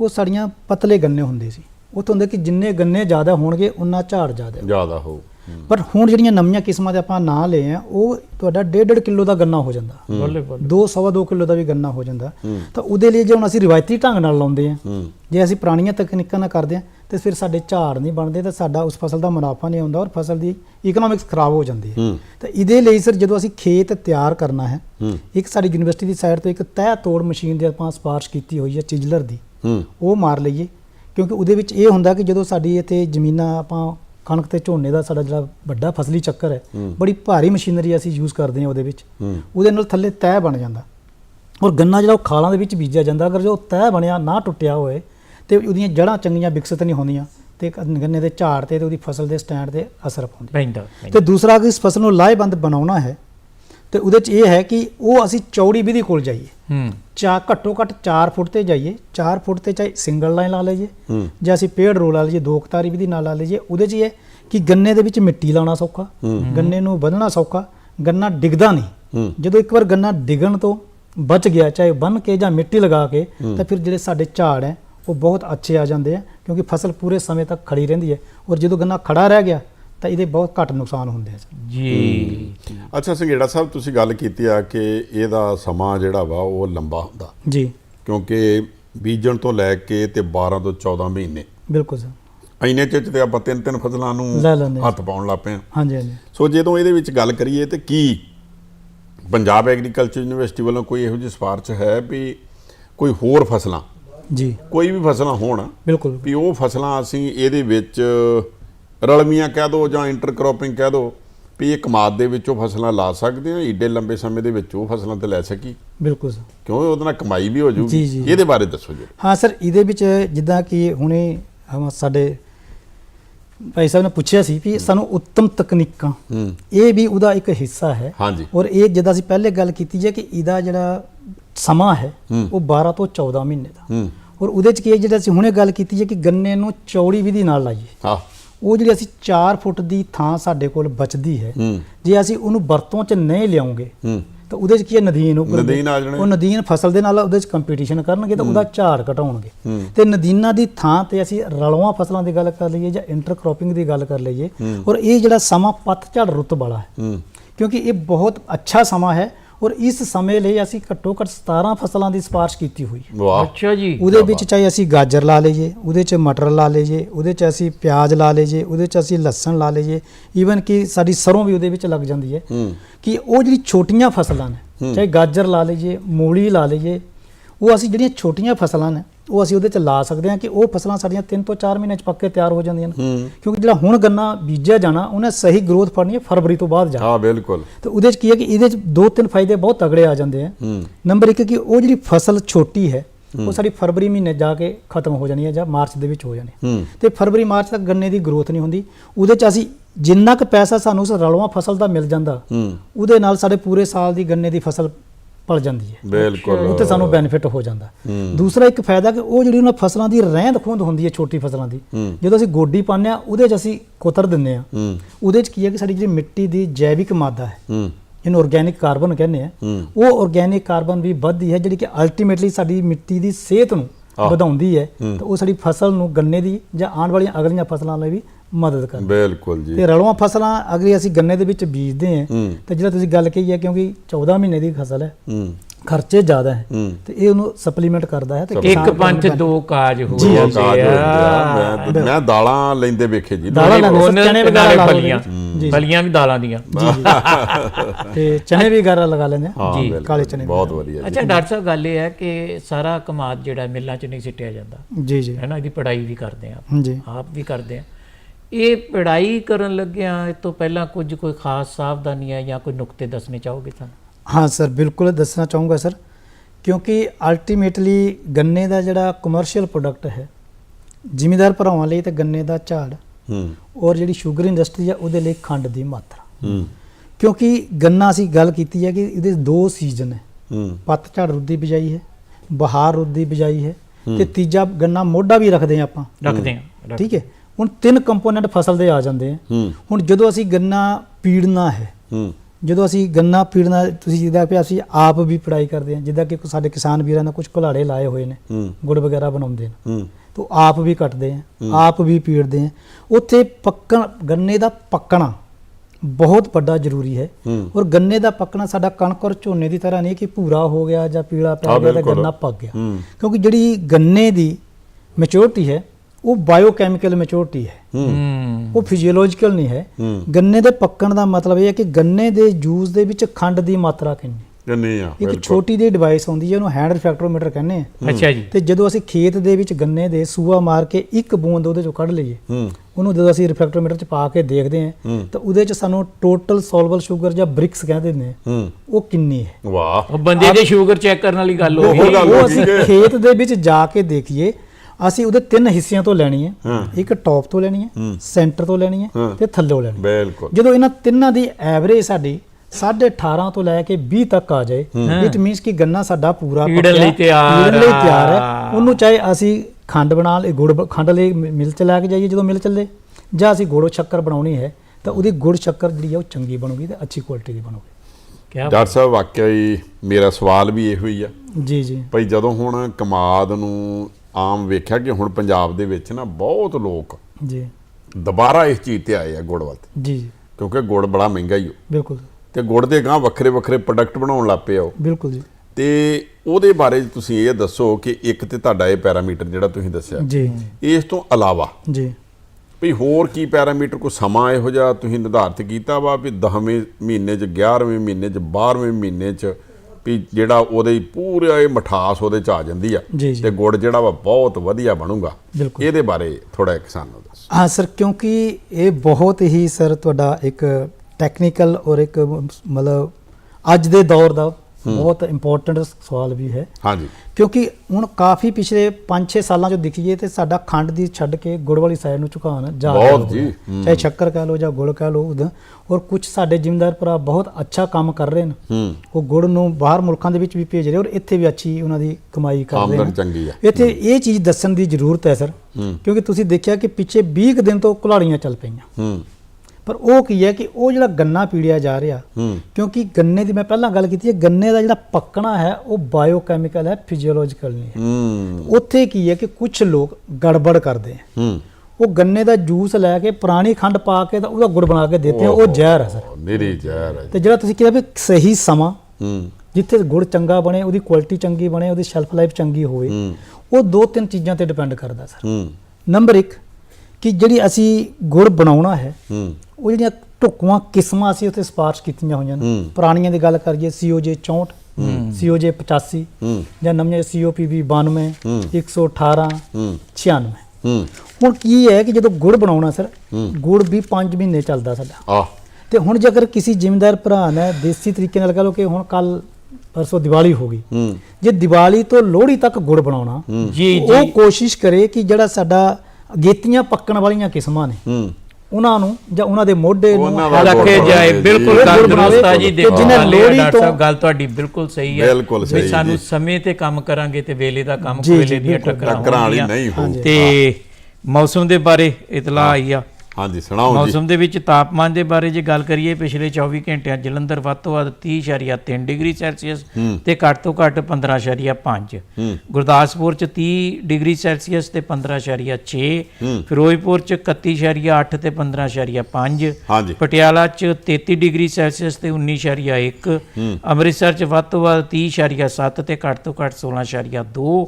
ਉਹ ਸਾਡੀਆਂ ਪਤਲੇ ਗੰਨੇ ਹੁੰਦੇ ਸੀ। ਉਹ ਤੋਂ ਹੁੰਦੇ ਕਿ ਜਿੰਨੇ ਗੰਨੇ ਜ਼ਿਆਦਾ ਹੋਣਗੇ ਉਨਾ ਝਾੜ ਜ਼ਿਆਦਾ ਜ਼ਿਆਦਾ ਹੋ ਪਰ ਹੁਣ ਜਿਹੜੀਆਂ ਨਵੀਆਂ ਕਿਸਮਾਂ ਦੇ ਆਪਾਂ ਨਾਂ ਲਏ ਆ ਉਹ ਤੁਹਾਡਾ 1.5 ਕਿਲੋ ਦਾ ਗੰਨਾ ਹੋ ਜਾਂਦਾ। ਬੱਲੇ ਬੱਲੇ। ਦੋ ਸਵਾ ਦੋ ਕਿਲੋ ਦਾ ਵੀ ਗੰਨਾ ਹੋ ਜਾਂਦਾ। ਤਾਂ ਉਹਦੇ ਲਈ ਜੇ ਹੁਣ ਅਸੀਂ ਰਿਵਾਇਤੀ ਢੰਗ ਨਾਲ ਲਾਉਂਦੇ ਆ ਜੇ ਅਸੀਂ ਪੁਰਾਣੀਆਂ ਤਕਨੀਕਾਂ ਨਾਲ ਕਰਦੇ ਆ ਤੇ ਫਿਰ ਸਾਡੇ ਝਾੜ ਨਹੀਂ ਬਣਦੇ ਤਾਂ ਸਾਡਾ ਉਸ ਫਸਲ ਦਾ ਮੁਨਾਫਾ ਨਹੀਂ ਆਉਂਦਾ ਔਰ ਫਸਲ ਦੀ ਇਕਨੋਮਿਕਸ ਖਰਾਬ ਹੋ ਜਾਂਦੀ ਹੈ। ਤਾਂ ਇਹਦੇ ਲਈ ਸਰ ਜਦੋਂ ਅਸੀਂ ਖੇਤ ਤਿਆਰ ਕਰਨਾ ਹੈ ਇੱਕ ਸਾਡੀ ਯੂਨੀਵਰਸਿਟੀ ਦੀ ਸਾਈਡ ਤੋਂ ਇੱਕ ਤਹਿ ਤੋੜ ਮਸ਼ੀਨ ਦੀ ਆਪਾਂ ਸਿਫਾਰਿਸ਼ ਕੀਤੀ ਹੋਈ ਹੈ ਚਿਜਲਰ ਦੀ। ਉਹ ਮਾਰ ਲਈਏ ਕਿਉਂਕਿ ਉਹਦੇ ਵਿੱਚ ਇਹ ਹੁੰਦਾ ਕਿ ਜਦੋਂ ਸਾਡੀ ਇੱਥੇ ਜ਼ਮੀਨਾਂ ਆਪਾਂ ਕਣਕ ਤੇ ਝੋਨੇ ਦਾ ਸਾਡਾ ਜਿਹੜਾ ਵੱਡਾ ਫਸਲੀ ਚੱਕਰ ਹੈ। ਬੜੀ ਭਾਰੀ ਮਸ਼ੀਨਰੀ ਅਸੀਂ ਯੂਜ਼ ਕਰਦੇ ਹਾਂ ਉਹਦੇ ਵਿੱਚ। ਉਹਦੇ ਨਾਲ ਥੱਲੇ ਤਹਿ ਬਣ ਜਾਂਦਾ। ਔਰ ਗੰਨਾ ਜਿਹੜਾ ਉਹ ਖਾਲਾਂ ਦੇ ਵਿੱਚ ਬੀਜਿਆ ਜਾਂਦਾ। ਅਗਰ ਜੋ ਤਹਿ ਬਣਿਆ ਨਾ ਟੁੱਟਿਆ ਹੋਏ ਤੇ ਉਹਦੀਆਂ ਜੜ੍ਹਾਂ ਚੰਗੀਆਂ ਵਿਕਸਿਤ ਨਹੀਂ ਹੁੰਦੀਆਂ ਤੇ ਗੰਨੇ ਦੇ ਝਾੜ ਤੇ ਤੇ ਉਹਦੀ ਫਸਲ ਦੇ ਸਟੈਂਡ ਤੇ ਅਸਰ ਪਾਉਂਦੇ। ਪੈਂਦਾ ਤੇ ਦੂਸਰਾ ਕਿ ਇਸ ਫਸਲ ਨੂੰ ਲਾਹੇਬੰਦ ਬਣਾਉਣਾ ਹੈ ਤੇ ਉਹਦੇ ਚ ਇਹ ਹੈ ਕਿ ਉਹ ਅਸੀਂ ਚੌੜੀ ਵਿਧੀ ਕੋਲ ਜਾਈਏ। ਹੂੰ। ਚਾ ਘੱਟੋ ਘੱਟ 4 ਫੁੱਟ ਤੇ ਜਾਈਏ। 4 ਫੁੱਟ ਤੇ ਚਾਹੇ ਸਿੰਗਲ ਲਾਈਨ ਲਾ ਲਈਏ। ਹੂੰ। ਜਾਂ ਅਸੀਂ ਪੇੜ ਰੋਲ ਲਾ ਲਈਏ ਦੋ ਕਤਾਰੀ ਵਿਧੀ ਨਾਲ ਲਾ ਲਈਏ। ਉਹਦੇ 'ਚ ਇਹ ਹੈ ਕਿ ਗੰਨੇ ਦੇ ਵਿੱਚ ਮਿੱਟੀ ਲਾਉਣਾ ਸੌਖਾ। ਹੂੰ। ਗੰਨੇ ਨੂੰ ਵਧਣਾ ਸੌਖਾ। ਗੰਨਾ ਡਿੱਗਦਾ ਨਹੀਂ। ਹੂੰ। ਜਦੋਂ ਇੱਕ ਵਾਰ ਗੰਨਾ ਡਿੱਗਣ ਤੋਂ ਬਚ ਗਿਆ ਚਾਹੇ ਬੰਨ ਕੇ ਜਾਂ ਮਿੱਟੀ ਲਗਾ ਕੇ ਤਾਂ ਫਿਰ ਜਿਹੜੇ ਸਾਡੇ ਝਾੜ ਹੈ ਉਹ ਬਹੁਤ ਅੱਛੇ ਆ ਜਾਂਦੇ ਆ। ਕਿਉਂਕਿ ਫਸਲ ਪੂਰੇ ਸਮੇਂ ਤੱਕ ਖੜੀ ਰਹਿੰਦੀ ਹੈ। ਔਰ ਜਦੋਂ ਗੰਨਾ ਖੜਾ ਰਹਿ ਗਿਆ ਤਾਂ ਇਹਦੇ ਬਹੁਤ ਘੱਟ ਨੁਕਸਾਨ ਹੁੰਦੇ ਆ ਜੀ। ਅੱਛਾ ਸੰਗੇੜਾ ਸਾਹਿਬ ਤੁਸੀਂ ਗੱਲ ਕੀਤੀ ਆ ਕਿ ਇਹਦਾ ਸਮਾਂ ਜਿਹੜਾ ਵਾ ਉਹ ਲੰਬਾ ਹੁੰਦਾ। ਜੀ। ਕਿਉਂਕਿ ਬੀਜਣ ਤੋਂ ਲੈ ਕੇ ਤੇ 12 ਤੋਂ 14 ਮਹੀਨੇ। ਬਿਲਕੁਲ ਸਰ। ਇੰਨੇ ਚ ਤੇ ਆਪਾਂ ਤਿੰਨ ਤਿੰਨ ਫਸਲਾਂ ਨੂੰ ਲੈ ਲੈਂਦੇ ਹਾਂ। ਹੱਥ ਪਾਉਣ ਲੱਗ ਪਏ ਹਾਂ। ਹਾਂਜੀ ਹਾਂਜੀ। ਸੋ ਜਦੋਂ ਇਹਦੇ ਵਿੱਚ ਗੱਲ ਕਰੀਏ ਤੇ ਕੀ ਪੰਜਾਬ ਐਗਰੀਕਲਚਰ ਯੂਨੀਵਰਸਿਟੀ ਵੱਲੋਂ ਕੋਈ ਇਹੋ ਜਿਹੀ ਸਿਫਾਰਿਸ਼ ਹੈ ਵੀ ਕੋਈ ਹੋਰ ਫਸਲਾਂ? ਜੀ। ਕੋਈ ਵੀ ਫਸਲਾਂ ਹੋਣ ਬਿਲਕੁਲ। ਵੀ ਉਹ ਫਸਲਾਂ ਅਸੀਂ ਇਹਦੇ ਵਿੱਚ ਰਲਮੀਆਂ ਕਹਿ ਦੋ ਜਾਂ ਇੰਟਰਕ੍ਰੋਪਿੰਗ ਕਹਿ ਦੋ ਵੀ ਇਹ ਕਮਾਦ ਦੇ ਵਿੱਚੋਂ ਫਸਲਾਂ ਲਾ ਸਕਦੇ ਆ ਏਡੇ ਲੰਬੇ ਸਮੇਂ ਦੇ ਵਿੱਚ ਉਹ ਫਸਲਾਂ ਤੇ ਲੈ ਸਕੀ? ਬਿਲਕੁਲ ਸਰ। ਕਿਉਂ? ਉਹਦੇ ਨਾਲ ਕਮਾਈ ਵੀ ਹੋ ਜੀ, ਜਾਊਗੀ ਜੀ। ਇਹਦੇ ਬਾਰੇ ਦੱਸੋ ਜੀ। ਹਾਂ ਸਰ ਇਹਦੇ ਵਿੱਚ ਜਿੱਦਾਂ ਕਿ ਹੁਣੇ ਸਾਡੇ ਭਾਈ ਸਾਹਿਬ ਨੇ ਪੁੱਛਿਆ ਸੀ ਵੀ ਸਾਨੂੰ ਉੱਤਮ ਤਕਨੀਕਾਂ ਇਹ ਵੀ ਉਹਦਾ ਇੱਕ ਹਿੱਸਾ ਹੈ। ਔਰ ਇਹ ਜਿੱਦਾਂ ਅਸੀਂ ਪਹਿਲੇ ਗੱਲ ਕੀਤੀ ਹੈ ਕਿ ਇਹਦਾ ਜਿਹੜਾ ਸਮਾਂ ਹੈ। ਉਹ 12 ਤੋਂ 14 ਮਹੀਨੇ ਦਾ। ਔਰ ਉਹਦੇ ਚ ਕੀ ਜਿਹੜਾ ਅਸੀਂ ਹੁਣੇ ਗੱਲ ਕੀਤੀ ਹੈ ਕਿ ਗੰਨੇ ਨੂੰ ਚੌੜੀ ਵਿਧੀ ਨਾਲ ਲਾਈਏ। ਹਾਂ। ਉਹ ਜਿਹੜੀ ਅਸੀਂ 4 ਫੁੱਟ ਦੀ ਥਾਂ ਸਾਡੇ ਕੋਲ ਬਚਦੀ ਹੈ ਜੇ ਅਸੀਂ ਉਹਨੂੰ ਵਰਤੋਂ ਚ ਨਹੀਂ ਲਿਆਉਂਗੇ ਤਾਂ ਉਹਦੇ ਚ ਕੀ ਹੈ? ਨਦੀਨ ਉੱਪਰ ਨਦੀਨ ਆ ਜਾਣੇ। ਉਹ ਨਦੀਨ ਫਸਲ ਦੇ ਨਾਲ ਉਹਦੇ ਚ ਕੰਪੀਟੀਸ਼ਨ ਕਰਨਗੇ ਤਾਂ ਉਹਦਾ ਝਾੜ ਘਟਾਉਣਗੇ। ਤੇ ਨਦੀਨਾਂ ਦੀ ਥਾਂ ਤੇ ਅਸੀਂ ਰਲਵਾਂ ਫਸਲਾਂ ਦੀ ਗੱਲ ਕਰ ਲਈਏ ਜਾਂ ਇੰਟਰਕ੍ਰੋਪਿੰਗ ਦੀ ਗੱਲ ਕਰ ਲਈਏ ਔਰ ਇਹ ਜਿਹੜਾ ਸਮਾਂ ਪਤਝੜ ਰੁੱਤ ਵਾਲਾ ਹੂੰ। ਕਿਉਂਕਿ ਇਹ ਬਹੁਤ ਅੱਛਾ ਸਮਾਂ ਹੈ ਔਰ ਇਸ ਸਮੇਂ ਲਈ ਅਸੀਂ ਘੱਟੋ ਘੱਟ 17 ਫਸਲਾਂ ਦੀ ਸਿਫਾਰਿਸ਼ ਕੀਤੀ ਹੋਈ ਹੈ। ਵਾਹ। ਅੱਛਾ ਜੀ। ਉਹਦੇ ਵਿੱਚ ਚਾਹੇ ਅਸੀਂ ਗਾਜਰ ਲਾ ਲਈਏ ਉਹਦੇ 'ਚ ਮਟਰ ਲਾ ਲਈਏ ਉਹਦੇ 'ਚ ਅਸੀਂ ਪਿਆਜ਼ ਲਾ ਲਈਏ ਉਹਦੇ 'ਚ ਅਸੀਂ ਲਸਣ ਲਾ ਲਈਏ ਈਵਨ ਕਿ ਸਾਡੀ ਸਰੋਂ ਵੀ ਉਹਦੇ ਵਿੱਚ ਲੱਗ ਜਾਂਦੀ ਹੈ। ਹੂੰ। ਕਿ ਉਹ ਜਿਹੜੀ ਛੋਟੀਆਂ ਫਸਲਾਂ ਨੇ ਚਾਹੇ ਗਾਜਰ ਲਾ ਲਈਏ ਮੂਲੀ ਲਾ ਲਈਏ ਉਹ ਅਸੀਂ ਜਿਹੜੀਆਂ ਛੋਟੀਆਂ ਫਸਲਾਂ ਨੇ ਉਹ ਅਸੀਂ ਉਹਦੇ 'ਚ ਲਾ ਸਕਦੇ ਹਾਂ ਕਿ ਉਹ ਫਸਲਾਂ ਸਾਡੀਆਂ 3 ਤੋਂ 4 ਮਹੀਨੇ 'ਚ ਪੱਕੇ ਤਿਆਰ ਹੋ ਜਾਂਦੀਆਂ ਨੇ। ਕਿਉਂਕਿ ਜਿਹੜਾ ਹੁਣ ਗੰਨਾ ਬੀਜਿਆ ਜਾਣਾ ਉਹਨੇ ਸਹੀ ਗਰੋਥ ਫੜਨੀ ਹੈ ਫਰਵਰੀ ਤੋਂ ਬਾਅਦ ਜਾ ਹਾਂ ਬਿਲਕੁਲ। ਤੇ ਉਹਦੇ 'ਚ ਕੀ ਹੈ ਕਿ ਇਹਦੇ 'ਚ ਦੋ ਤਿੰਨ ਫਾਇਦੇ ਬਹੁਤ ਤਗੜੇ ਆ ਜਾਂਦੇ ਆ। ਨੰਬਰ 1 ਕਿ ਉਹ ਜਿਹੜੀ ਫਸਲ ਛੋਟੀ ਹੈ ਉਹ ਸਾਡੀ ਫਰਵਰੀ ਮਹੀਨੇ ਜਾ ਕੇ ਖਤਮ ਹੋ ਜਾਣੀ ਹੈ ਜਾਂ ਮਾਰਚ ਦੇ ਵਿੱਚ ਹੋ ਜਾਣੀ ਤੇ ਫਰਵਰੀ ਮਾਰਚ ਤੱਕ ਗੰਨੇ ਦੀ ਗਰੋਥ ਨਹੀਂ ਹੁੰਦੀ। ਉਹਦੇ 'ਚ ਅਸੀਂ ਜਿੰਨਾ ਕੁ ਪੈਸਾ ਸਾਨੂੰ ਉਸ ਰਲਵਾਂ ਫਸਲ ਦਾ ਮਿਲ ਜਾਂਦਾ ਉਹਦੇ ਨਾਲ ਸਾਡੇ ਪੂਰੇ ਸਾਲ ਦੀ ਗੰਨੇ ਦੀ ਫਸਲ ਪਲ ਜਾਂਦੀ ਹੈ ਬਿਲਕੁਲ ਉੱਤੇ ਸਾਨੂੰ ਬੈਨੀਫਿਟ ਹੋ ਜਾਂਦਾ। ਦੂਸਰਾ ਇੱਕ ਫਾਇਦਾ ਕਿ ਉਹ ਜਿਹੜੀ ਉਹਨਾਂ ਫਸਲਾਂ ਦੀ ਰਹਿੰਦ ਖੂੰਦ ਹੁੰਦੀ ਹੈ ਛੋਟੀ ਫਸਲਾਂ ਦੀ। ਜਦੋਂ ਅਸੀਂ ਗੋਡੀ ਪਾਉਂਦੇ ਆ ਉਹਦੇ 'ਚ ਅਸੀਂ ਕੁਤਰ ਦਿੰਦੇ ਆ ਉਹਦੇ 'ਚ ਕੀ ਹੈ ਕਿ ਸਾਡੀ ਜਿਹੜੀ ਮਿੱਟੀ ਦੀ ਜੈਵਿਕ ਮਾਦਾ ਹੈ ਜਿਹਨੂੰ ਆਰਗੇਨਿਕ ਕਾਰਬਨ ਕਹਿੰਦੇ ਆ ਉਹ ਆਰਗੇਨਿਕ ਕਾਰਬਨ ਵੀ ਵੱਧਦੀ ਹੈ ਜਿਹੜੀ ਕਿ ਅਲਟੀਮੇਟਲੀ ਸਾਡੀ ਮਿੱਟੀ ਦੀ ਸਿਹਤ ਨੂੰ। ਵਧਾਉਂਦੀ ਹੂੰ। ਤੇ ਉਹ ਸਾਡੀ ਫਸਲ ਨੂੰ ਗੰਨੇ ਦੀ ਜਾਂ ਆਉਣ ਵਾਲੀਆਂ ਅਗਲੀਆਂ ਫਸਲਾਂ ਲਈ ਵੀ ਮਦਦ ਕਰਦੀ। ਹੈ ਬਿਲਕੁਲ ਜੀ। ਤੇ ਰਲਵਾਂ ਫਸਲਾਂ ਅਗਰ ਅਸੀਂ ਗੰਨੇ ਦੇ ਵਿੱਚ ਬੀਜਦੇ ਹਾਂ ਤੇ ਜਿਹੜਾ ਤੁਸੀਂ ਗੱਲ ਕਹੀ ਹੈ ਕਿਉਂਕਿ 14 ਮਹੀਨੇ ਦੀ ਫਸਲ ਹੈ ਖਰਚੇ ਜ਼ਿਆਦਾ ਹੈ ਤੇ ਇਹ ਉਹਨੂੰ ਸਪਲੀਮੈਂਟ ਕਰਦਾ ਹੈ ਤੇ ਇੱਕ ਨੂੰ ਦੋ ਕਾਜ ਹੋ ਜੀ। ਜਾਂਦੇ ਆ। ਮੈਂ ਦਾਲਾਂ ਲੈਂਦੇ ਵੇਖੇ ਜੀ। ਦਾਲਾਂ ਲੈਂਦੇ, ਚਣੇ ਵਗੈਰਾ ਫਲੀਆਂ। ਜੀ, ਜੀ। ਫਲੀਆਂ ਵੀ ਦਾਲਾਂ ਦੀਆਂ। ਤੇ ਚਨੇ ਵੀ ਗਾਰਾ ਲਗਾ ਲੈਂਦੇ ਆ? ਹਾਂ ਜੀ, ਕਾਲੇ ਚਨੇ ਬਹੁਤ ਵਧੀਆ ਜੀ। ਅੱਛਾ ਡਾਕਟਰ ਸਾਹਿਬ ਗੱਲ ਇਹ ਹੈ ਕਿ ਸਾਰਾ ਕਮਾਦ ਜਿਹੜਾ ਮਿੱਲਾਂ 'ਚ ਨਹੀਂ ਸਿੱਟਿਆ ਜਾਂਦਾ। ਜੀ ਜੀ। ਹੈ ਨਾ ਇਹਦੀ ਪੜਾਈ ਵੀ ਕਰਦੇ ਆ। ਆਪ ਵੀ ਕਰਦੇ ਆ। ਇਹ ਪੜਾਈ ਕਰਨ ਲੱਗਿਆ ਇਹ ਤੋਂ ਪਹਿਲਾਂ ਕੁਝ ਕੋਈ ਖਾਸ ਸਾਵਧਾਨੀਆਂ ਜਾਂ ਕੋਈ ਨੁਕਤੇ ਦੱਸਣੇ ਚਾਹੋਗੇ ਤਾਂ ਹਾਂ ਸਰ ਬਿਲਕੁਲ ਦੱਸਣਾ ਚਾਹੂੰਗਾ ਸਰ ਕਿਉਂਕਿ ਅਲਟੀਮੇਟਲੀ ਗੰਨੇ ਦਾ ਜਿਹੜਾ ਕਮਰਸ਼ੀਅਲ ਪ੍ਰੋਡਕਟ ਹੈ ਜ਼ਿਮੀਦਾਰ ਭਰਾਵਾਂ ਲਈ ਤੇ ਗੰਨੇ ਦਾ ਝਾੜ ਹੂੰ। ਔਰ ਜਿਹੜੀ ਸ਼ੂਗਰ ਇੰਡਸਟਰੀ ਆ ਉਹਦੇ ਲਈ ਖੰਡ ਦੀ ਮਾਤਰਾ। ਹੂੰ। ਕਿਉਂਕਿ ਗੰਨਾ ਅਸੀਂ ਗੱਲ ਕੀਤੀ ਹੈ ਕਿ ਇਹਦੇ ਦੋ ਸੀਜ਼ਨ ਹੈ। ਹੂੰ। ਪਤਝੜ ਰੁੱਤ ਦੀ ਬਿਜਾਈ ਹੈ ਬਹਾਰ ਰੁੱਤ ਦੀ ਬਿਜਾਈ ਹੈ ਤੇ ਤੀਜਾ ਗੰਨਾ ਮੋਢਾ ਵੀ ਰੱਖਦੇ ਆ ਆਪਾਂ। ਰੱਖਦੇ ਹਾਂ ਠੀਕ ਹੈ। ਹੁਣ ਤਿੰਨ ਕੰਪੋਨੈਂਟ ਫਸਲ ਦੇ ਆ ਜਾਂਦੇ ਆ। ਹੁਣ ਜਦੋਂ ਅਸੀਂ ਗੰਨਾ ਪੀੜਨਾ ਹੈ ਜਦੋਂ ਅਸੀਂ ਗੰਨਾ ਪੀੜਨਾ ਤੁਸੀਂ ਜਿੱਦਾਂ ਕਿ ਅਸੀਂ ਆਪ ਵੀ ਪੜਾਈ ਕਰਦੇ ਹਾਂ ਜਿੱਦਾਂ ਕਿ ਸਾਡੇ ਕਿਸਾਨ ਵੀਰਾਂ ਨੇ ਕੁਝ ਕੁਲਾੜੇ ਲਾਏ ਹੋਏ ਨੇ ਗੁੜ ਵਗੈਰਾ ਬਣਾਉਂਦੇ ਨੇ। ਤੋਂ ਆਪ ਵੀ ਕੱਟਦੇ ਆ ਆਪ ਵੀ ਪੀੜਦੇ ਆ ਉੱਥੇ ਪੱਕਣ ਗੰਨੇ ਦਾ ਪੱਕਣਾ ਬਹੁਤ ਵੱਡਾ ਜ਼ਰੂਰੀ ਹੈ। ਔਰ ਗੰਨੇ ਦਾ ਪੱਕਣਾ ਸਾਡਾ ਕਣਕ ਔਰ ਝੋਨੇ ਦੀ ਤਰ੍ਹਾਂ ਨਹੀਂ ਕਿ ਭੂਰਾ ਹੋ ਗਿਆ ਜਾਂ ਪੀਲਾ ਪੈ ਗਿਆ ਤਾਂ। ਗੰਨਾ ਪੱਕ ਗਿਆ। ਕਿਉਂਕਿ ਜਿਹੜੀ ਗੰਨੇ ਦੀ ਮੈਚੁਰਿਟੀ ਹੈ ਉਹ ਬਾਇਓਕੈਮੀਕਲ ਮੈਚੁਰਿਟੀ ਹੈ। ਹੂੰ। ਉਹ ਫਿਜ਼ੀਓਲੋਜੀਕਲ ਨਹੀਂ ਹੈ। ਗੰਨੇ ਦੇ ਪੱਕਣ ਦਾ ਮਤਲਬ ਇਹ ਹੈ ਕਿ ਗੰਨੇ ਦੇ ਜੂਸ ਦੇ ਵਿੱਚ ਖੰਡ ਦੀ ਮਾਤਰਾ ਕਿੰਨੀ ਕਿੰਨੀ ਆ ਇੱਕ ਛੋਟੀ ਜਿਹੀ ਡਿਵਾਈਸ ਆਉਂਦੀ ਹੈ ਉਹਨੂੰ ਹੈਂਡ ਰਿਫੈਕਟਰੋਮੀਟਰ ਕਹਿੰਦੇ ਆ। ਅੱਛਾ ਜੀ। ਤੇ ਜਦੋਂ ਅਸੀਂ ਖੇਤ ਦੇ ਵਿੱਚ ਗੰਨੇ ਦੇ ਸੂਆ ਮਾਰ ਕੇ ਇੱਕ ਬੂੰਦ ਉਹਦੇ ਚੋਂ ਕੱਢ ਲਈਏ ਹੂੰ। ਉਹਨੂੰ ਜਦੋਂ ਅਸੀਂ ਰਿਫੈਕਟਰੋਮੀਟਰ 'ਚ ਪਾ ਕੇ ਦੇਖਦੇ ਹਾਂ ਹੂੰ। ਤਾਂ ਉਹਦੇ 'ਚ ਸਾਨੂੰ ਟੋਟਲ ਸੋਲਬਲ ਸ਼ੂਗਰ ਜਾਂ ਬ੍ਰਿਕਸ ਕਹਿੰਦੇ ਨੇ ਹੂੰ। ਉਹ ਕਿੰਨੀ ਹੈ। ਵਾਹ। ਉਹ ਬੰਦੇ ਦੇ ਸ਼ੂਗਰ ਚੈੱਕ ਕਰਨ ਵਾਲੀ ਗੱਲ ਹੋ ਗਈ। ਉਹ ਅਸੀਂ ਖੇਤ ਦੇ ਵਿੱਚ ਜਾ ਕੇ ਦੇਖੀਏ ਅਸੀਂ ਉਹਦੇ ਤਿੰਨ ਹਿੱਸਿਆਂ ਤੋਂ ਲੈਣੀ ਹੈ। ਇੱਕ ਟੌਪ ਤੋਂ ਲੈਣੀ ਹੈ। ਸੈਂਟਰ ਤੋਂ ਲੈਣੀ ਹੈ। ਤੇ ਥੱਲੋਂ ਲੈਣੀ ਹੈ। ਬਿਲਕੁਲ। ਜਦੋਂ ਇਹਨਾਂ ਤਿੰਨਾਂ ਦੀ ਐਵਰੇਜ ਸਾਡੀ 18.5 ਤੋਂ ਲੈ ਕੇ 20 ਤੱਕ ਆ ਜਾਏ ਇਟ ਮੀਨਸ ਕਿ ਗੰਨਾ ਸਾਡਾ ਪੂਰਾ ਪੀੜਨ ਪੱਕਿਆ, ਲਈ ਤਿਆਰ ਪੀੜਨ ਲਈ ਤਿਆਰ। ਹੈ। ਉਹਨੂੰ ਚਾਹੇ ਅਸੀਂ ਖੰਡ ਬਣਾ ਲਈ ਗੁੜ ਖੰਡ ਲਈ ਮਿਲ ਚ ਲੈ ਕੇ ਜਾਈਏ ਜਦੋਂ ਮਿਲ ਚੱਲੇ ਜਾਂ ਅਸੀਂ ਗੁੜ ਸ਼ੱਕਰ ਬਣਾਉਣੀ ਹੈ ਤਾਂ ਉਹਦੀ ਗੁੜ ਸ਼ੱਕਰ ਜਿਹੜੀ ਆ ਉਹ ਚੰਗੀ ਬਣੂਗੀ ਤੇ ਅੱਛੀ ਕੁਆਲਿਟੀ ਦੀ ਬਣੂਗੀ। ਕਿਆ ਡਾਕਟਰ ਸਾਹਿਬ ਵਾਕਿਆ ਹੀ ਮੇਰਾ ਸਵਾਲ ਵੀ ਇਹੋ ਹੀ ਆ। ਜੀ ਜੀ। ਭਈ ਜਦੋਂ ਹੁਣ ਕਮਾਦ ਨੂੰ ਆਮ ਵੇਖਿਆ ਕਿ ਹੁਣ ਪੰਜਾਬ ਦੇ ਵਿੱਚ ਨਾ ਬਹੁਤ ਲੋਕ ਜੀ। ਦੁਬਾਰਾ ਇਸ ਚੀਜ਼ ਤੇ ਆਏ ਆ ਗੁੜ ਵੱਲ। ਜੀ ਜੀ। ਕਿਉਂਕਿ ਗੁੜ ਬੜਾ ਮਹਿੰਗਾ ਹੀ ਹੋ ਬਿਲਕੁਲ। ਤੇ ਗੁੜ ਦੇ ਗਾਂ ਵੱਖਰੇ ਵੱਖਰੇ ਪ੍ਰੋਡਕਟ ਬਣਾਉਣ ਲੱਗ ਪਏ ਹੋ ਬਿਲਕੁਲ ਜੀ। ਤੇ ਉਹਦੇ ਬਾਰੇ ਤੁਸੀਂ ਇਹ ਦੱਸੋ ਕਿ ਇੱਕ ਤੇ ਤੁਹਾਡਾ ਇਹ ਪੈਰਾਮੀਟਰ ਜਿਹੜਾ ਤੁਸੀਂ ਦੱਸਿਆ ਜੀ। ਇਸ ਤੋਂ ਇਲਾਵਾ ਜੀ। ਵੀ ਹੋਰ ਕੀ ਪੈਰਾਮੀਟਰ ਕੋ ਸਮਾਂ ਇਹੋ ਜਿਹਾ ਤੁਸੀਂ ਨਿਰਧਾਰਿਤ ਕੀਤਾ ਵਾ ਵੀ 10ਵੇਂ ਮਹੀਨੇ 'ਚ 11ਵੇਂ ਮਹੀਨੇ 'ਚ 12ਵੇਂ ਮਹੀਨੇ 'ਚ ਵੀ ਜਿਹੜਾ ਉਹਦੇ ਪੂਰਾ ਇਹ ਮਠਾਸ ਉਹਦੇ 'ਚ ਆ ਜਾਂਦੀ ਆ। ਤੇ ਗੁੜ ਜਿਹੜਾ ਵਾ ਬਹੁਤ ਵਧੀਆ ਬਣੂਗਾ। ਇਹਦੇ ਬਾਰੇ ਥੋੜਾ ਇੱਕ ਸਾਨੂੰ ਦੱਸੋ ਹਾਂ ਸਰ ਕਿਉਂਕਿ ਇਹ ਬਹੁਤ ਹੀ ਸਰ ਤੁਹਾਡਾ ਇੱਕ ਟੈਕਨੀਕਲ ਔਰ ਇੱਕ ਮਤਲਬ ਅੱਜ ਦੇ ਦੌਰ ਦਾ ਬਹੁਤ ਇੰਪੋਰਟੈਂਟ ਸਵਾਲ ਵੀ ਹੈ। ਹਾਂਜੀ। ਕਿਉਂਕਿ ਹੁਣ ਕਾਫੀ ਪਿਛਲੇ 5-6 ਸਾਲਾਂ ਚੋਂ ਦੇਖੀਏ ਤੇ ਸਾਡਾ ਖੰਡ ਦੀ ਛੱਡ ਕੇ ਗੁੜ ਵਾਲੀ ਸਾਈਡ ਨੂੰ ਝੁਕਾਉਣ ਜਾ ਰਿਹਾ ਬਹੁਤ ਜੀ। ਚਾਹੇ ਸ਼ੱਕਰ ਕਹਿ ਲਓ ਜਾਂ ਗੁੜ ਕਹਿ ਉਹਦਾ ਔਰ ਕੁਝ ਸਾਡੇ ਜ਼ਿਮੀਂਦਾਰ ਭਰਾ ਬਹੁਤ ਅੱਛਾ ਕੰਮ ਕਰ ਰਹੇ ਨੇ। ਉਹ ਗੁੜ ਨੂੰ ਬਾਹਰ ਮੁਲਕਾਂ ਦੇ ਵਿੱਚ ਵੀ ਭੇਜ ਰਹੇ ਔਰ ਇੱਥੇ ਵੀ ਅੱਛੀ ਉਹਨਾਂ ਦੀ ਕਮਾਈ ਕਰ ਰਹੇ ਆਮਦਨ ਨੇ। ਚੰਗੀ ਆ। ਇੱਥੇ ਇਹ ਚੀਜ਼ ਦੱਸਣ ਦੀ ਜ਼ਰੂਰਤ ਹੈ ਸਰ। ਕਿਉਂਕਿ ਤੁਸੀਂ ਦੇਖਿਆ ਕਿ ਪਿੱਛੇ 20 ਕੁ ਦਿਨ ਤੋਂ ਕੁਲਾੜੀਆਂ ਚੱਲ ਪਈਆਂ। ਹੂੰ। ਪਰ ਉਹ ਕੀ ਹੈ ਕਿ ਉਹ ਜਿਹੜਾ ਗੰਨਾ ਪੀੜਿਆ ਜਾ ਰਿਹਾ ਕਿਉਂਕਿ ਗੰਨੇ ਦੀ ਮੈਂ ਪਹਿਲਾਂ ਗੱਲ ਕੀਤੀ ਹੈ ਗੰਨੇ ਦਾ ਜਿਹੜਾ ਪੱਕਣਾ ਹੈ ਉਹ ਬਾਇਓਕੈਮੀਕਲ ਹੈ ਫਿਜ਼ੀਓਲੋਜੀਕਲ ਨਹੀਂ ਹੈ। ਉੱਥੇ ਕੀ ਹੈ ਕਿ ਕੁਝ ਲੋਕ ਗੜਬੜ ਕਰਦੇ ਹੈ। ਹੂੰ। ਉਹ ਗੰਨੇ ਦਾ ਜੂਸ ਲੈ ਕੇ ਪੁਰਾਣੀ ਖੰਡ ਪਾ ਕੇ ਤਾਂ ਉਹਦਾ ਗੁੜ ਬਣਾ ਕੇ ਦਿੱਤੇ ਆ, ਉਹ ਜ਼ਹਿਰ ਹੈ ਸਰ। ਨਿਰੀ ਜ਼ਹਿਰ ਹੈ ਤੇ ਜਿਹੜਾ ਤੁਸੀਂ ਕਿਹਾ ਵੀ ਸਹੀ ਸਮਾਂ ਜਿੱਥੇ ਗੁੜ ਚੰਗਾ ਬਣੇ ਉਹਦੀ ਕੁਆਲਿਟੀ ਚੰਗੀ ਬਣੇ ਉਹਦੀ ਸ਼ੈਲਫ ਲਾਈਫ ਚੰਗੀ ਹੋਵੇ ਉਹ ਦੋ ਤਿੰਨ ਚੀਜ਼ਾਂ ਤੇ ਡਿਪੈਂਡ ਕਰਦਾ ਸਰ। ਨੰਬਰ 1 ਕਿ ਜਿਹੜੀ ਅਸੀਂ ਗੁੜ ਬਣਾਉਣਾ ਹੈ ਹੂੰ। ਉਹ ਜਿਹੜੀਆਂ ਢੁਕਵਾਂ ਕਿਸਮਾਂ ਅਸੀਂ ਉੱਥੇ ਸਪਾਰਸ਼ ਕੀਤੀਆਂ ਹੋਈਆਂ ਨੇ। ਪੁਰਾਣੀਆਂ ਦੀ ਗੱਲ ਕਰੀਏ COJ 64 COJ 85 ਹੂੰ। ਜਾਂ ਨਵੀਆਂ COPB 92 ਹੂੰ। 118 ਹੂੰ। 96 ਹੂੰ। ਹੁਣ ਕੀ ਹੈ ਕਿ ਜਦੋਂ ਗੁੜ ਬਣਾਉਣਾ ਸਰ ਗੁੜ ਵੀ 5 ਮਹੀਨੇ ਚੱਲਦਾ ਸਾਡਾ। ਆ ਤੇ ਹੁਣ ਜੇਕਰ ਕਿਸੇ ਜ਼ਿਮੀਂਦਾਰ ਭਰਾ ਨੇ ਦੇਸੀ ਤਰੀਕੇ ਨਾਲ ਕਹ ਲਓ ਕਿ ਹੁਣ ਕੱਲ ਪਰਸੋਂ ਦੀਵਾਲੀ ਹੋ ਗਈ। ਹੂੰ। ਜੇ ਦੀਵਾਲੀ ਤੋਂ ਲੋਹੜੀ ਤੱਕ ਗੁੜ ਬਣਾਉਣਾ ਜੀ ਉਹ ਕੋਸ਼ਿਸ਼ ਕਰੇ ਕਿ ਜਿਹੜਾ ਸਾਡਾ ਅਗੇਤੀਆਂ ਪੱਕਣ ਵਾਲੀਆਂ ਕਿਸਮਾਂ ਨੇ ਹੂੰ ਉਹਨਾਂ ਨੂੰ ਜਾਂ ਉਹਨਾਂ ਦੇ ਮੋਢੇ ਨੂੰ ਉਹਨਾਂ ਰੱਖੇ ਜਾਏ ਬਣਾਵੇ ਬਿਲਕੁਲ। ਗੱਲ ਦਰੁਸਤ ਆ ਜੀ ਦੇਖੋ ਜਿਹਨੇ ਲੋਹੜੀ ਡਾਕਟਰ ਤੋਂ- ਗੱਲ ਤੁਹਾਡੀ ਬਿਲਕੁਲ ਸਹੀ ਹੈ ਬਿਲਕੁਲ ਸਹੀ ਜੀ। ਸਾਨੂੰ ਸਮੇਂ ਤੇ ਕੰਮ ਕਰਾਂਗੇ ਤੇ ਵੇਲੇ ਦਾ ਕੰਮ ਜੀ, ਜੀ, ਵੇਲੇ ਦੀਆਂ ਬਿਲਕੁਲ। ਟੱਕਰਾਂ ਟੱਕਰਾਂ ਵਾਲੀ ਹੋਣਗੀਆਂ। ਨਹੀਂ ਹੋਊ ਤੇ ਮੌਸਮ ਦੇ ਬਾਰੇ ਇਤਲਾਹ ਆਈ ਆ ਹਾਂਜੀ ਸੁਣਾਓ ਜੀ। ਮੌਸਮ ਦੇ ਵਿੱਚ ਤਾਪਮਾਨ ਦੇ ਬਾਰੇ ਜੇ ਗੱਲ ਕਰੀਏ ਪਿਛਲੇ 24 ਘੰਟਿਆਂ ਜਲੰਧਰ ਵੱਧ ਤੋਂ ਵੱਧ 30.3 ਡਿਗਰੀ ਸੈਲਸੀਅਸ ਤੇ ਘੱਟ ਤੋਂ ਘੱਟ 15.5 ਹੂੰ। ਗੁਰਦਾਸਪੁਰ ਚ 30 ਡਿਗਰੀ ਸੈਲਸੀਅਸ ਤੇ 15.6 ਹੂੰ। ਫਿਰੋਜ਼ਪੁਰ ਚ 31.8 ਤੇ 15.5 ਹਾਂਜੀ। ਪਟਿਆਲਾ ਚ 33 ਡਿਗਰੀ ਸੈਲਸੀਅਸ ਤੇ 19.1 ਅੰਮ੍ਰਿਤਸਰ ਚ ਵੱਧ ਤੋਂ ਵੱਧ 30.7 ਤੇ ਘੱਟ ਤੋਂ ਘੱਟ 16.2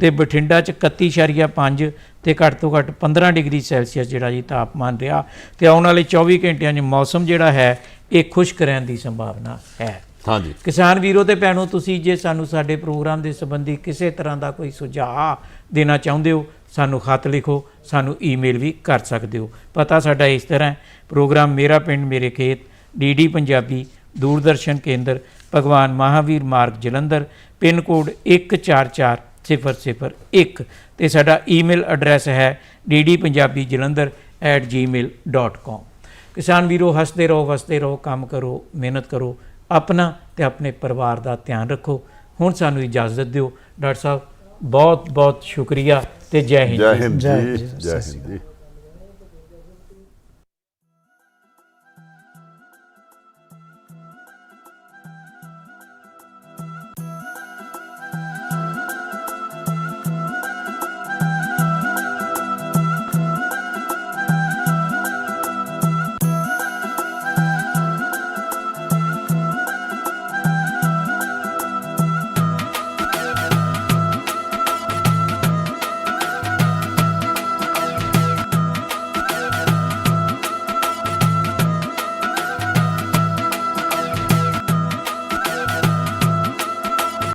ਤੇ ਬਠਿੰਡਾ ਚ 31.5 ਤੇ ਘੱਟ ਤੋਂ ਘੱਟ 15 ਡਿਗਰੀ ਸੈਲਸੀਅਸ ਜਿਹੜਾ ਜੀ ਤਾਪਮਾਨ ਰਿਹਾ ਤੇ ਆਉਣ ਵਾਲੇ 24 ਘੰਟਿਆਂ 'ਚ ਮੌਸਮ ਜਿਹੜਾ ਹੈ ਇਹ ਖੁਸ਼ਕ ਰਹਿਣ ਦੀ ਸੰਭਾਵਨਾ ਹੈ। ਹਾਂਜੀ। ਕਿਸਾਨ ਵੀਰੋ ਤੇ ਭੈਣੋ ਤੁਸੀਂ ਜੇ ਸਾਨੂੰ ਸਾਡੇ ਪ੍ਰੋਗਰਾਮ ਦੇ ਸੰਬੰਧੀ ਕਿਸੇ ਤਰ੍ਹਾਂ ਦਾ ਕੋਈ ਸੁਝਾਅ ਦੇਣਾ ਚਾਹੁੰਦੇ ਹੋ ਸਾਨੂੰ ਖਤ ਲਿਖੋ ਸਾਨੂੰ ਈਮੇਲ ਵੀ ਕਰ ਸਕਦੇ ਹੋ। ਪਤਾ ਸਾਡਾ ਇਸ ਤਰ੍ਹਾਂ ਪ੍ਰੋਗਰਾਮ ਮੇਰਾ ਪਿੰਡ ਮੇਰੇ ਖੇਤ ਡੀਡੀ ਪੰਜਾਬੀ ਦੂਰਦਰਸ਼ਨ ਕੇਂਦਰ ਭਗਵਾਨ ਮਹਾਵੀਰ ਮਾਰਗ ਜਲੰਧਰ ਪਿਨ ਕੋਡ 144001 ਤੇ ਸਾਡਾ ਈਮੇਲ ਐਡਰੈਸ ਹੈ ddpunjabijalandhar@gmail.com ਕਿਸਾਨ ਵੀਰੋ ਹੱਸਦੇ ਰਹੋ ਵਸਦੇ ਰਹੋ ਕੰਮ ਕਰੋ ਮਿਹਨਤ ਕਰੋ ਆਪਣਾ ਤੇ ਆਪਣੇ ਪਰਿਵਾਰ ਦਾ ਧਿਆਨ ਰੱਖੋ। ਹੁਣ ਸਾਨੂੰ ਇਜਾਜ਼ਤ ਦਿਓ। ਡਾਕਟਰ ਸਾਹਿਬ ਬਹੁਤ ਬਹੁਤ ਸ਼ੁਕਰੀਆ ਤੇ ਜੈ ਹਿੰਦ। ਜੈ ਹਿੰਦ ਜੈ ਜੀ ਹਿੰਦ ਜੀ